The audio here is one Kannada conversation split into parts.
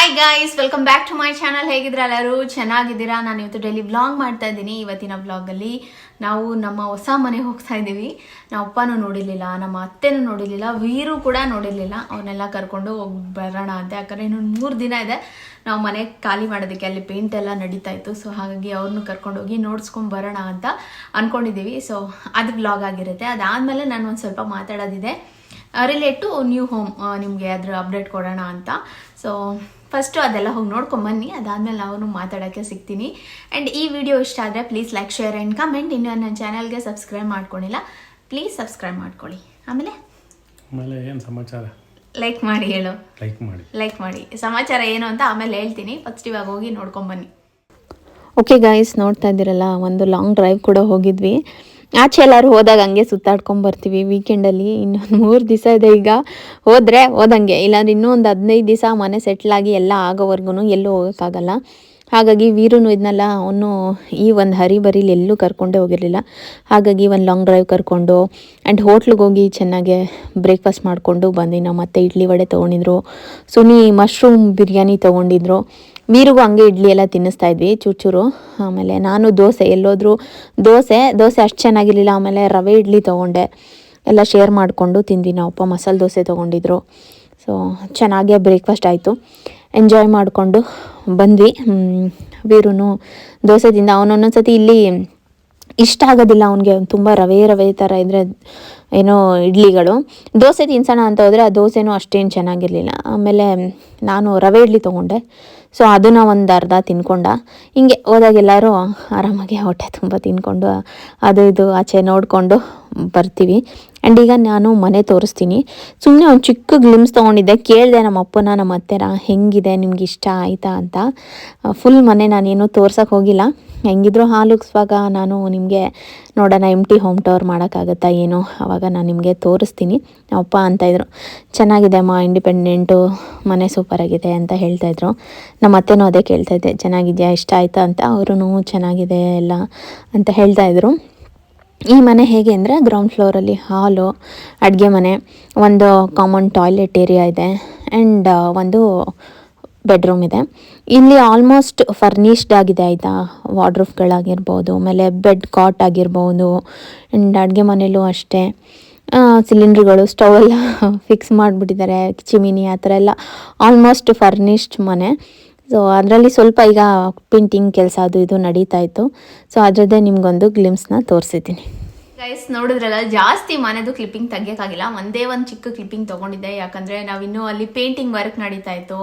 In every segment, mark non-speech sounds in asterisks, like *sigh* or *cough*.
Hi guys welcome back to my channel ಹೇಗಿದ್ರ ಎಲ್ಲರೂ? ಚೆನ್ನಾಗಿದ್ದೀರಾ? ನಾನು ಇವತ್ತು ಡೈಲಿ ಬ್ಲಾಗ್ ಮಾಡ್ತಾ ಇದ್ದೀನಿ. ಇವತ್ತಿನ ಬ್ಲಾಗಲ್ಲಿ ನಾವು ನಮ್ಮ ಹೊಸ ಮನೆಗೆ ಹೋಗ್ತಾ ಇದ್ದೀವಿ. ನಮ್ಮ ಅಪ್ಪನೂ ನೋಡಿರ್ಲಿಲ್ಲ, ನಮ್ಮ ಅತ್ತೆನೂ ನೋಡಿರ್ಲಿಲ್ಲ, ವೀರು ಕೂಡ ನೋಡಿರ್ಲಿಲ್ಲ. ಅವನ್ನೆಲ್ಲ ಕರ್ಕೊಂಡು ಹೋಗಿ ಬರೋಣ ಅಂತ. ಯಾಕಂದರೆ ಇನ್ನೊಂದು ಮೂರು ದಿನ ಇದೆ ನಾವು ಮನೆ ಖಾಲಿ ಮಾಡೋದಕ್ಕೆ. ಅಲ್ಲಿ ಪೇಂಟ್ ಎಲ್ಲ ನಡೀತಾ ಇತ್ತು. ಸೊ ಹಾಗಾಗಿ ಅವ್ರನ್ನೂ ಕರ್ಕೊಂಡೋಗಿ ನೋಡ್ಸ್ಕೊಂಡು ಬರೋಣ ಅಂತ ಅಂದ್ಕೊಂಡಿದ್ದೀವಿ ಸೊ ಅದು ಬ್ಲಾಗ್ ಆಗಿರುತ್ತೆ. ಅದಾದಮೇಲೆ ನಾನು ಒಂದು ಸ್ವಲ್ಪ ಮಾತಾಡೋದಿದೆ. ರಿಲೇಟ್ ಟು ನ್ಯೂ ಹೋಮ್ ನಿಮಗೆ ಅದ್ರ ಅಪ್ಡೇಟ್ ಕೊಡೋಣ ಅಂತ. ಸೊ ಫಸ್ಟು ಅದೆಲ್ಲ ಹೋಗಿ ನೋಡ್ಕೊಂಡ್ ಬನ್ನಿ. ಅದಾದಮೇಲೆ ನಾವು ಮಾತಾಡೋಕ್ಕೆ ಸಿಗ್ತೀನಿ. ಆ್ಯಂಡ್ ಈ ವಿಡಿಯೋ ಇಷ್ಟ ಆದರೆ please like share and comment ಇನ್ನೂ ನನ್ನ ಚಾನಲ್ಗೆ ಸಬ್ಸ್ಕ್ರೈಬ್ ಮಾಡ್ಕೊಂಡಿಲ್ಲ. ಪ್ಲೀಸ್ ಸಬ್ಸ್ಕ್ರೈಬ್ ಮಾಡ್ಕೊಳ್ಳಿ. ಆಮೇಲೆ? ಆಮೇಲೆ ಏನು ಸಮಾಚಾರ? ಲೈಕ್ ಮಾಡಿ ಹೇಳು. ಲೈಕ್ ಮಾಡಿ. ಲೈಕ್ ಮಾಡಿ. ಸಮಾಚಾರ ಏನು ಅಂತ ಆಮೇಲೆ ಹೇಳ್ತೀನಿ. ಫಸ್ಟ್ ಇವಾಗ ಹೋಗಿ ನೋಡ್ಕೊಂಬನ್ನಿ ಓಕೆ ಗಾಯ್ಸ್ ನೋಡ್ತಾ ಇದ್ದೀರಲ್ಲ ಒಂದು ಲಾಂಗ್ ಡ್ರೈವ್ ಕೂಡ ಹೋಗಿದ್ವಿ. ಆಚೆ ಎಲ್ಲರೂ ಹೋದಾಗ ಹಂಗೆ ಸುತ್ತಾಡ್ಕೊಂಡ್ ಬರ್ತೀವಿ ವೀಕೆಂಡಲ್ಲಿ ಇನ್ನೊಂದು ಮೂರು ದಿವಸ ಇದೆ ಈಗ. ಹೋದರೆ ಹೋದಂಗೆ. ಇಲ್ಲಾಂದ್ರೆ ಇನ್ನೂ ಒಂದು ಹದಿನೈದು ದಿವಸ ಮನೆ ಸೆಟ್ಲಾಗಿ ಎಲ್ಲ ಆಗೋವರೆಗೂ ಎಲ್ಲೂ ಹೋಗೋಕ್ಕಾಗಲ್ಲ. ಹಾಗಾಗಿ ವೀರುನು ಇದನ್ನೆಲ್ಲ ಅವನು ಈ ಒಂದು ಹರಿಬರಿಲಿ ಎಲ್ಲೂ ಕರ್ಕೊಂಡೇ ಹೋಗಿರಲಿಲ್ಲ. ಹಾಗಾಗಿ ಒಂದು ಲಾಂಗ್ ಡ್ರೈವ್ ಕರ್ಕೊಂಡು ಆ್ಯಂಡ್ ಹೋಟ್ಲಿಗೆ ಹೋಗಿ ಚೆನ್ನಾಗೆ ಬ್ರೇಕ್ಫಾಸ್ಟ್ ಮಾಡಿಕೊಂಡು ಬಂದು ನಾವು ಮತ್ತೆ ಇಡ್ಲಿ ವಡೆ ತೊಗೊಂಡಿದ್ರು, ಸುನಿ ಮಶ್ರೂಮ್ ಬಿರಿಯಾನಿ ತೊಗೊಂಡಿದ್ರು. ವೀರಿಗೂ ಹಂಗೆ ಇಡ್ಲಿ ಎಲ್ಲ ತಿನ್ನಿಸ್ತಾ ಇದ್ವಿ, ಚೂರು ಆಮೇಲೆ ನಾನು ದೋಸೆ, ಎಲ್ಲೋದ್ರೂ ದೋಸೆ ದೋಸೆ ಅಷ್ಟು ಚೆನ್ನಾಗಿರಲಿಲ್ಲ, ಆಮೇಲೆ ರವೆ ಇಡ್ಲಿ ತೊಗೊಂಡೆ. ಎಲ್ಲ ಶೇರ್ ಮಾಡಿಕೊಂಡು ತಿಂದ್ವಿ ನಾವು, ಅಪ್ಪ ಮಸಾಲೆ ದೋಸೆ ತೊಗೊಂಡಿದ್ರು. ಸೊ ಚೆನ್ನಾಗೇ ಬ್ರೇಕ್ಫಾಸ್ಟ್ ಆಯಿತು. ಎಂಜಾಯ್ ಮಾಡಿಕೊಂಡು ಬಂದ್ವಿ. ವೀರುನು ದೋಸೆ ತಿಂದ ಅವನೊಂದೊಂದು ಸತಿ ಇಲ್ಲಿ ಇಷ್ಟ ಆಗೋದಿಲ್ಲ ಅವನಿಗೆ. ತುಂಬ ರವೆ ರವೆ ಥರ ಇದ್ದರೆ ಏನೋ ಇಡ್ಲಿಗಳು. ದೋಸೆ ತಿನ್ಸೋಣ ಅಂತ ಹೋದರೆ ಆ ದೋಸೆನೂ ಅಷ್ಟೇನು ಚೆನ್ನಾಗಿರಲಿಲ್ಲ. ಆಮೇಲೆ ನಾನು ರವೆ ಇಡ್ಲಿ ತೊಗೊಂಡೆ. ಸೊ ಅದನ್ನು ಒಂದು ಅರ್ಧ ತಿನ್ಕೊಂಡ. ಹಿಂಗೆ ಹೋದಾಗ ಎಲ್ಲರೂ ಆರಾಮಾಗಿ ಹೊಟ್ಟೆ ತುಂಬ ತಿನ್ಕೊಂಡು, ಅದು ಇದು ಆಚೆ ನೋಡಿಕೊಂಡು ಬರ್ತೀವಿ. ಆ್ಯಂಡ್ ಈಗ ನಾನು ಮನೆ ತೋರಿಸ್ತೀನಿ. ಸುಮ್ಮನೆ ಒಂದು ಚಿಕ್ಕ ಗ್ಲಿಮ್ಸ್ ತೊಗೊಂಡಿದ್ದೆ. ಕೇಳಿದೆ ನಮ್ಮ ಅಪ್ಪನ, ನಮ್ಮ ಅತ್ತೆನ ಹೆಂಗಿದೆ? ನಿಮ್ಗೆ ಇಷ್ಟ ಆಯಿತಾ? ಅಂತ. ಫುಲ್ ಮನೆ ನಾನೇನು ತೋರ್ಸೋಕ್ಕೆ ಹೋಗಿಲ್ಲ. ಹೆಂಗಿದ್ರು ಹಾಲುಗ್ಸುವಾಗ ನಾನು ನಿಮಗೆ ನೋಡೋಣ ಎಂ ಟಿ ಹೋಮ್ ಟವರ್ ಮಾಡೋಕ್ಕಾಗತ್ತಾ ಏನು ಆವಾಗ ನಾನು ನಿಮಗೆ ತೋರಿಸ್ತೀನಿ. ಅಪ್ಪ ಅಂತಾಯಿದ್ರು ಚೆನ್ನಾಗಿದೆ ಅಮ್ಮ ಇಂಡಿಪೆಂಡೆಂಟು ಮನೆ ಸೂಪರಾಗಿದೆ ಅಂತ ಹೇಳ್ತಾಯಿದ್ರು ನಮ್ಮ ಅತ್ತೆನೂ ಅದೇ ಕೇಳ್ತಾಯಿದ್ದೆ ಚೆನ್ನಾಗಿದೆಯಾ, ಇಷ್ಟ ಆಯಿತಾ? ಅಂತ ಅವರು ಚೆನ್ನಾಗಿದೆ ಎಲ್ಲ ಅಂತ ಹೇಳ್ತಾಯಿದ್ರು ಈ ಮನೆ ಹೇಗೆ ಅಂದರೆ ಗ್ರೌಂಡ್ ಫ್ಲೋರಲ್ಲಿ ಹಾಲು, ಅಡುಗೆ ಮನೆ, ಒಂದು ಕಾಮನ್ ಟಾಯ್ಲೆಟ್ ಏರಿಯಾ ಇದೆ ಆ್ಯಂಡ್ ಒಂದು ಬೆಡ್ರೂಮ್ ಇದೆ. ಇಲ್ಲಿ ಆಲ್ಮೋಸ್ಟ್ ಫರ್ನಿಶ್ಡ್ ಆಗಿದೆ ಆಯಿತಾ? ವಾಡ್ರೂಫ್ಗಳಾಗಿರ್ಬೋದು ಆಮೇಲೆ ಬೆಡ್ ಕಾಟ್ ಆಗಿರ್ಬೋದು ಆ್ಯಂಡ್ ಅಡುಗೆ ಮನೆಯಲ್ಲೂ ಅಷ್ಟೇ. ಸಿಲಿಂಡ್ರ್ಗಳು ಸ್ಟವ್ ಎಲ್ಲ *laughs* ಫಿಕ್ಸ್ ಮಾಡಿಬಿಟ್ಟಿದ್ದಾರೆ. ಚಿಮಿನಿ ಆ ಥರ ಎಲ್ಲ ಆಲ್ಮೋಸ್ಟ್ ಫರ್ನಿಶ್ಡ್ ಮನೆ. ಸೊ ಅದರಲ್ಲಿ ಸ್ವಲ್ಪ ಈಗ ಪೇಂಟಿಂಗ್ ಕೆಲಸ ಅದು ಇದು ನಡೀತಾ ಇತ್ತು. ಸೊ ಅದರದ್ದೇ ನಿಮಗೊಂದು ಗ್ಲಿಮ್ಸ್ನ ತೋರಿಸಿದ್ದೀನಿ. ಗೈಸ್ ನೋಡಿದ್ರಲ್ಲ, ಜಾಸ್ತಿ ಮನೆದು ಕ್ಲಿಪ್ಪಿಂಗ್ ತೆಗಿಯೋಕ್ಕಾಗಿಲ್ಲ ಒಂದೇ ಒಂದು ಚಿಕ್ಕ ಕ್ಲಿಪ್ಪಿಂಗ್ ತೊಗೊಂಡಿದ್ದೆ. ಯಾಕಂದರೆ ನಾವಿನ್ನೂ ಅಲ್ಲಿ ಪೇಂಟಿಂಗ್ ವರ್ಕ್ ನಡೀತಾ ಇತ್ತು.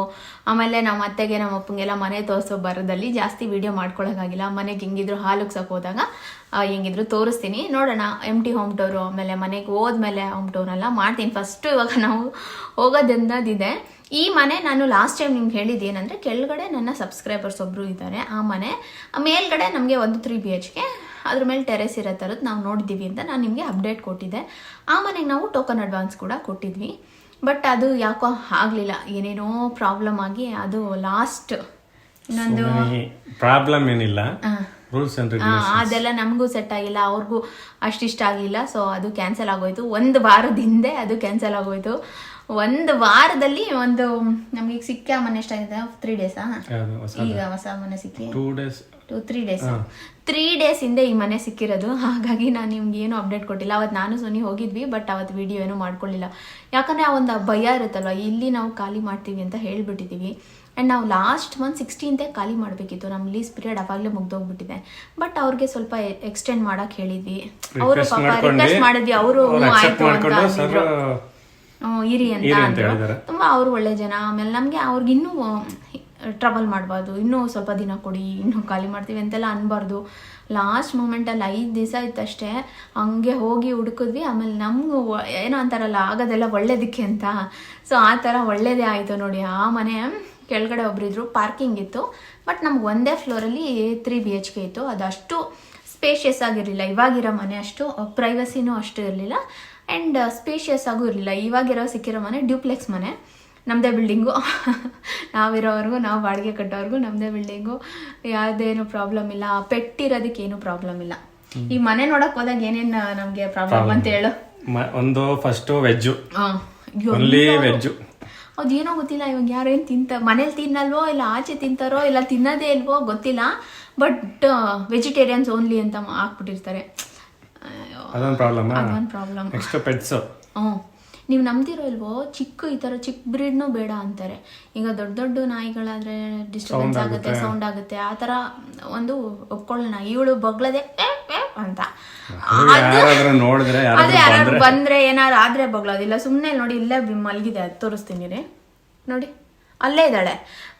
ಆಮೇಲೆ ನಮ್ಮ ಅತ್ತೆಗೆ ನಮ್ಮ ಅಪ್ಪಂಗೆಲ್ಲ ಮನೆ ತೋರಿಸೋ ಬರೋದಲ್ಲಿ ಜಾಸ್ತಿ ವೀಡಿಯೋ ಮಾಡ್ಕೊಳ್ಳೋಕ್ಕಾಗಿಲ್ಲ ಮನೆಗೆ ಹೆಂಗಿದ್ರು ಹಾಲು ಉಗ್ಸಕ್ಕೆ ಹೋದಾಗ ಹೆಂಗಿದ್ರು ತೋರಿಸ್ತೀನಿ. ನೋಡೋಣ ಎಂ ಟಿ ಹೋಮ್ ಟೂರು ಆಮೇಲೆ ಮನೆಗೆ ಹೋದ್ಮೇಲೆ ಹೋಮ್ ಟೋರ್ನೆಲ್ಲ ಮಾಡ್ತೀನಿ. ಫಸ್ಟು ಇವಾಗ ನಾವು ಹೋಗೋದಂದದಿದೆ. ಈ ಮನೆ ನಾನು ಲಾಸ್ಟ್ ಟೈಮ್ ನಿಮ್ಗೆ ಹೇಳಿದ್ದು ಏನಂದ್ರೆ ಕೆಳಗಡೆ ನನ್ನ ಸಬ್ಸ್ಕ್ರೈಬರ್ಸ್ ಒಬ್ಬರು ಇದ್ದಾರೆ. ಆ ಮನೆ ಮೇಲ್ಗಡೆ ನಮಗೆ ಒಂದು ತ್ರೀ ಬಿ ಎಚ್ ಕೆ ಅದ್ರ ಮೇಲೆ ಟೆರೆಸ್ ಇರೋ ಥರದ್ದು ನಾವು ನೋಡಿದ್ದೀವಿ ಅಂತ ನಾನು ನಿಮಗೆ ಅಪ್ಡೇಟ್ ಕೊಟ್ಟಿದ್ದೆ. ಆ ಮನೆಗೆ ನಾವು ಟೋಕನ್ ಅಡ್ವಾನ್ಸ್ ಕೂಡ ಕೊಟ್ಟಿದ್ವಿ. ಬಟ್ ಅದು ಯಾಕೋ ಆಗಲಿಲ್ಲ. ಏನೇನೋ ಪ್ರಾಬ್ಲಮ್ ಆಗಿ ಅದು ಲಾಸ್ಟ್ ಇನ್ನೊಂದು ಪ್ರಾಬ್ಲಮ್ ಏನಿಲ್ಲ. ರೂಲ್ಸ್ ಅದೆಲ್ಲ ನಮಗೂ ಸೆಟ್ ಆಗಿಲ್ಲ. ಅವ್ರಿಗೂ ಅಷ್ಟಿಷ್ಟ ಆಗಿಲ್ಲ. ಸೊ ಅದು ಕ್ಯಾನ್ಸಲ್ ಆಗೋಯ್ತು. ಒಂದು ವಾರದ ಹಿಂದೆ ಅದು ಕ್ಯಾನ್ಸಲ್ ಆಗೋಯ್ತು. ಒಂದು ವಾರದಲ್ಲಿ ಒಂದು ನಮಗೆ ಸಿಕ್ಕ ಮನೆ ಎಷ್ಟಾಗಿದೆ ತ್ರೀ ಡೇಸಾ ಈಗ ಹೊಸ ಮನೆ ಸಿಕ್ಕಿ. Two days to three days three days ಹಿಂದೆ ಈ ಮನೆ ಸಿಕ್ಕಿರೋದು. ಹಾಗಾಗಿ ನಾನು ನಿಮ್ಗೆ ಏನು ಅಪ್ಡೇಟ್ ಕೊಟ್ಟಿಲ್ಲ. ಅವತ್ತು ನಾನು ಸೊನಿ ಹೋಗಿದ್ವಿ ಬಟ್ ಅವತ್ತು ವಿಡಿಯೋ ಏನು ಮಾಡ್ಕೊಳ್ಳಿಲ್ಲ ಯಾಕಂದ್ರೆ ಆ ಒಂದು ಭಯ ಇರುತ್ತಲ್ವ? ಇಲ್ಲಿ ನಾವು ಖಾಲಿ ಮಾಡ್ತೀವಿ ಅಂತ ಹೇಳ್ಬಿಟ್ಟಿದ್ದೀವಿ. ಆ್ಯಂಡ್ ನಾವು ಲಾಸ್ಟ್ ಮಂತ್ ಸಿಕ್ಸ್ಟೀನ್ತೆ ಖಾಲಿ ಮಾಡಬೇಕಿತ್ತು. ನಮ್ಮ ಲೀಸ್ ಪೀರಿಯಡ್ ಅವಾಗಲೇ ಮುಗ್ದೋಗ್ಬಿಟ್ಟಿದೆ. ಬಟ್ ಅವ್ರಿಗೆ ಸ್ವಲ್ಪ ಎಕ್ಸ್ಟೆಂಡ್ ಮಾಡಕ್ಕೆ ಹೇಳಿದ್ವಿ. ಅವರು ಪಾಪ. ರಿಕ್ವೆಸ್ಟ್ ಮಾಡಿದ್ವಿ. ಅವರು ಆಯ್ತು ಅಂತ ಇರಿ ಅಂತ ತುಂಬಾ ಅಂದ್ರು. ಅವ್ರು ಒಳ್ಳೆ ಜನ. ಆಮೇಲೆ ನಮ್ಗೆ ಅವ್ರಿಗೆ ಇನ್ನೂ ಟ್ರಬಲ್ ಮಾಡಬಾರ್ದು. ಇನ್ನೂ ಸ್ವಲ್ಪ ದಿನ ಕೊಡಿ ಇನ್ನೂ ಖಾಲಿ ಮಾಡ್ತೀವಿ ಅಂತೆಲ್ಲ ಅನ್ಬಾರ್ದು. ಲಾಸ್ಟ್ ಮೂಮೆಂಟಲ್ಲಿ ಐದು ದಿವಸ ಇತ್ತಷ್ಟೇ ಹಂಗೆ ಹೋಗಿ ಹುಡುಕಿದ್ವಿ. ಆಮೇಲೆ ನಮಗೂ ಏನೋ ಅಂತಾರಲ್ಲ ಆಗೋದೆಲ್ಲ ಒಳ್ಳೇದಕ್ಕೆ ಅಂತ. ಸೊ ಆ ಥರ ಒಳ್ಳೇದೇ ಆಯಿತು ನೋಡಿ. ಆ ಮನೆ ಕೆಳಗಡೆ ಒಬ್ರಿದ್ರು ಪಾರ್ಕಿಂಗ್ ಇತ್ತು. ಬಟ್ ನಮ್ಗೆ ಒಂದೇ ಫ್ಲೋರಲ್ಲಿ ತ್ರೀ ಬಿ ಎಚ್ ಕೆ ಇತ್ತು. ಅದಷ್ಟು ಸ್ಪೇಷಿಯಸ್ ಆಗಿರಲಿಲ್ಲ. ಇವಾಗಿರೋ ಮನೆ ಅಷ್ಟು ಪ್ರೈವಸಿನೂ ಅಷ್ಟು ಇರಲಿಲ್ಲ. ಆ್ಯಂಡ್ ಸ್ಪೇಷಿಯಸ್ ಆಗೂ ಇರಲಿಲ್ಲ. ಇವಾಗಿರೋ ಸಿಕ್ಕಿರೋ ಮನೆ ಡ್ಯೂಪ್ಲೆಕ್ಸ್ ಮನೆ. ನಮ್ಮದೇ ಬಿಲ್ಡಿಂಗು *laughs* ನಾವಿರೋವರೆಗೂ ನಾವು ಬಾಡಿಗೆ ಕಟ್ಟೋವರೆಗೂ ನಮ್ಮದೇ ಬಿಲ್ಡಿಂಗು ಯಾವುದೇನು ಪ್ರಾಬ್ಲಮ್ ಇಲ್ಲ. ಪೆಟ್ಟಿರೋದಕ್ಕೆ ಏನು ಪ್ರಾಬ್ಲಮ್ ಇಲ್ಲ ಈ ಮನೆ ನೋಡಕ್ ಹೋದಾಗ ಏನೇನು ನಮಗೆ ಪ್ರಾಬ್ಲಮ್ ಅಂತ ಹೇಳು. ಒಂದು ಫಸ್ಟ್ ವೆಜ್ ಓನ್ಲಿ ವೆಜ್ಜು ಅದೇನೋ ಗೊತ್ತಿಲ್ಲ. ಇವಾಗ ಯಾರೇನು ತಿಂತ ಮನೇಲಿ ತಿನ್ನಲ್ವೋ ಇಲ್ಲ ಆಚೆ ತಿಂತಾರೋ ಇಲ್ಲ ತಿನ್ನೋದೇ ಇಲ್ವೋ ಗೊತ್ತಿಲ್ಲ. ಬಟ್ ವೆಜಿಟೇರಿಯನ್ಸ್ ಓನ್ಲಿ ಅಂತ ಹಾಕ್ಬಿಟ್ಟಿರ್ತಾರೆ. ಅದೊಂದು ಪ್ರಾಬ್ಲಮ್ ಅದೊಂದು ಪ್ರಾಬ್ಲಮ್ ನೆಕ್ಸ್ಟ್ ಪೆಟ್ಸ್ ಹ್ಞೂ. ನೀವು ನಂಬ್ತಿರೋ ಇಲ್ವೋ? ಚಿಕ್ಕ ಈ ಥರ ಚಿಕ್ಕ ಬ್ರೀಡ್ನೂ ಬೇಡ ಅಂತಾರೆ. ಈಗ ದೊಡ್ಡ ದೊಡ್ಡ ನಾಯಿಗಳಾದ್ರೆ ಡಿಸ್ಟರ್ಬೆನ್ಸ್ ಆಗುತ್ತೆ ಸೌಂಡ್ ಆಗುತ್ತೆ. ಆ ಥರ ಒಂದು ಒಪ್ಕೊಳ್ಳೋಣ. ಇವಳು ಬಗ್ಲದೆ ಅಂತ. ಅದೇ ಯಾರು ಬಂದ್ರೆ. ಏನಾದ್ರು ಆದ್ರೆ ಬಗ್ಳೋದಿಲ್ಲ ಸುಮ್ಮನೆ ನೋಡಿ ಇಲ್ಲೇ ಮಲ್ಗಿದೆ. ಅದು ತೋರಿಸ್ತೀನಿ ರೀ. ನೋಡಿ. ಅಲ್ಲೇ ಇದ್ದಾಳೆ.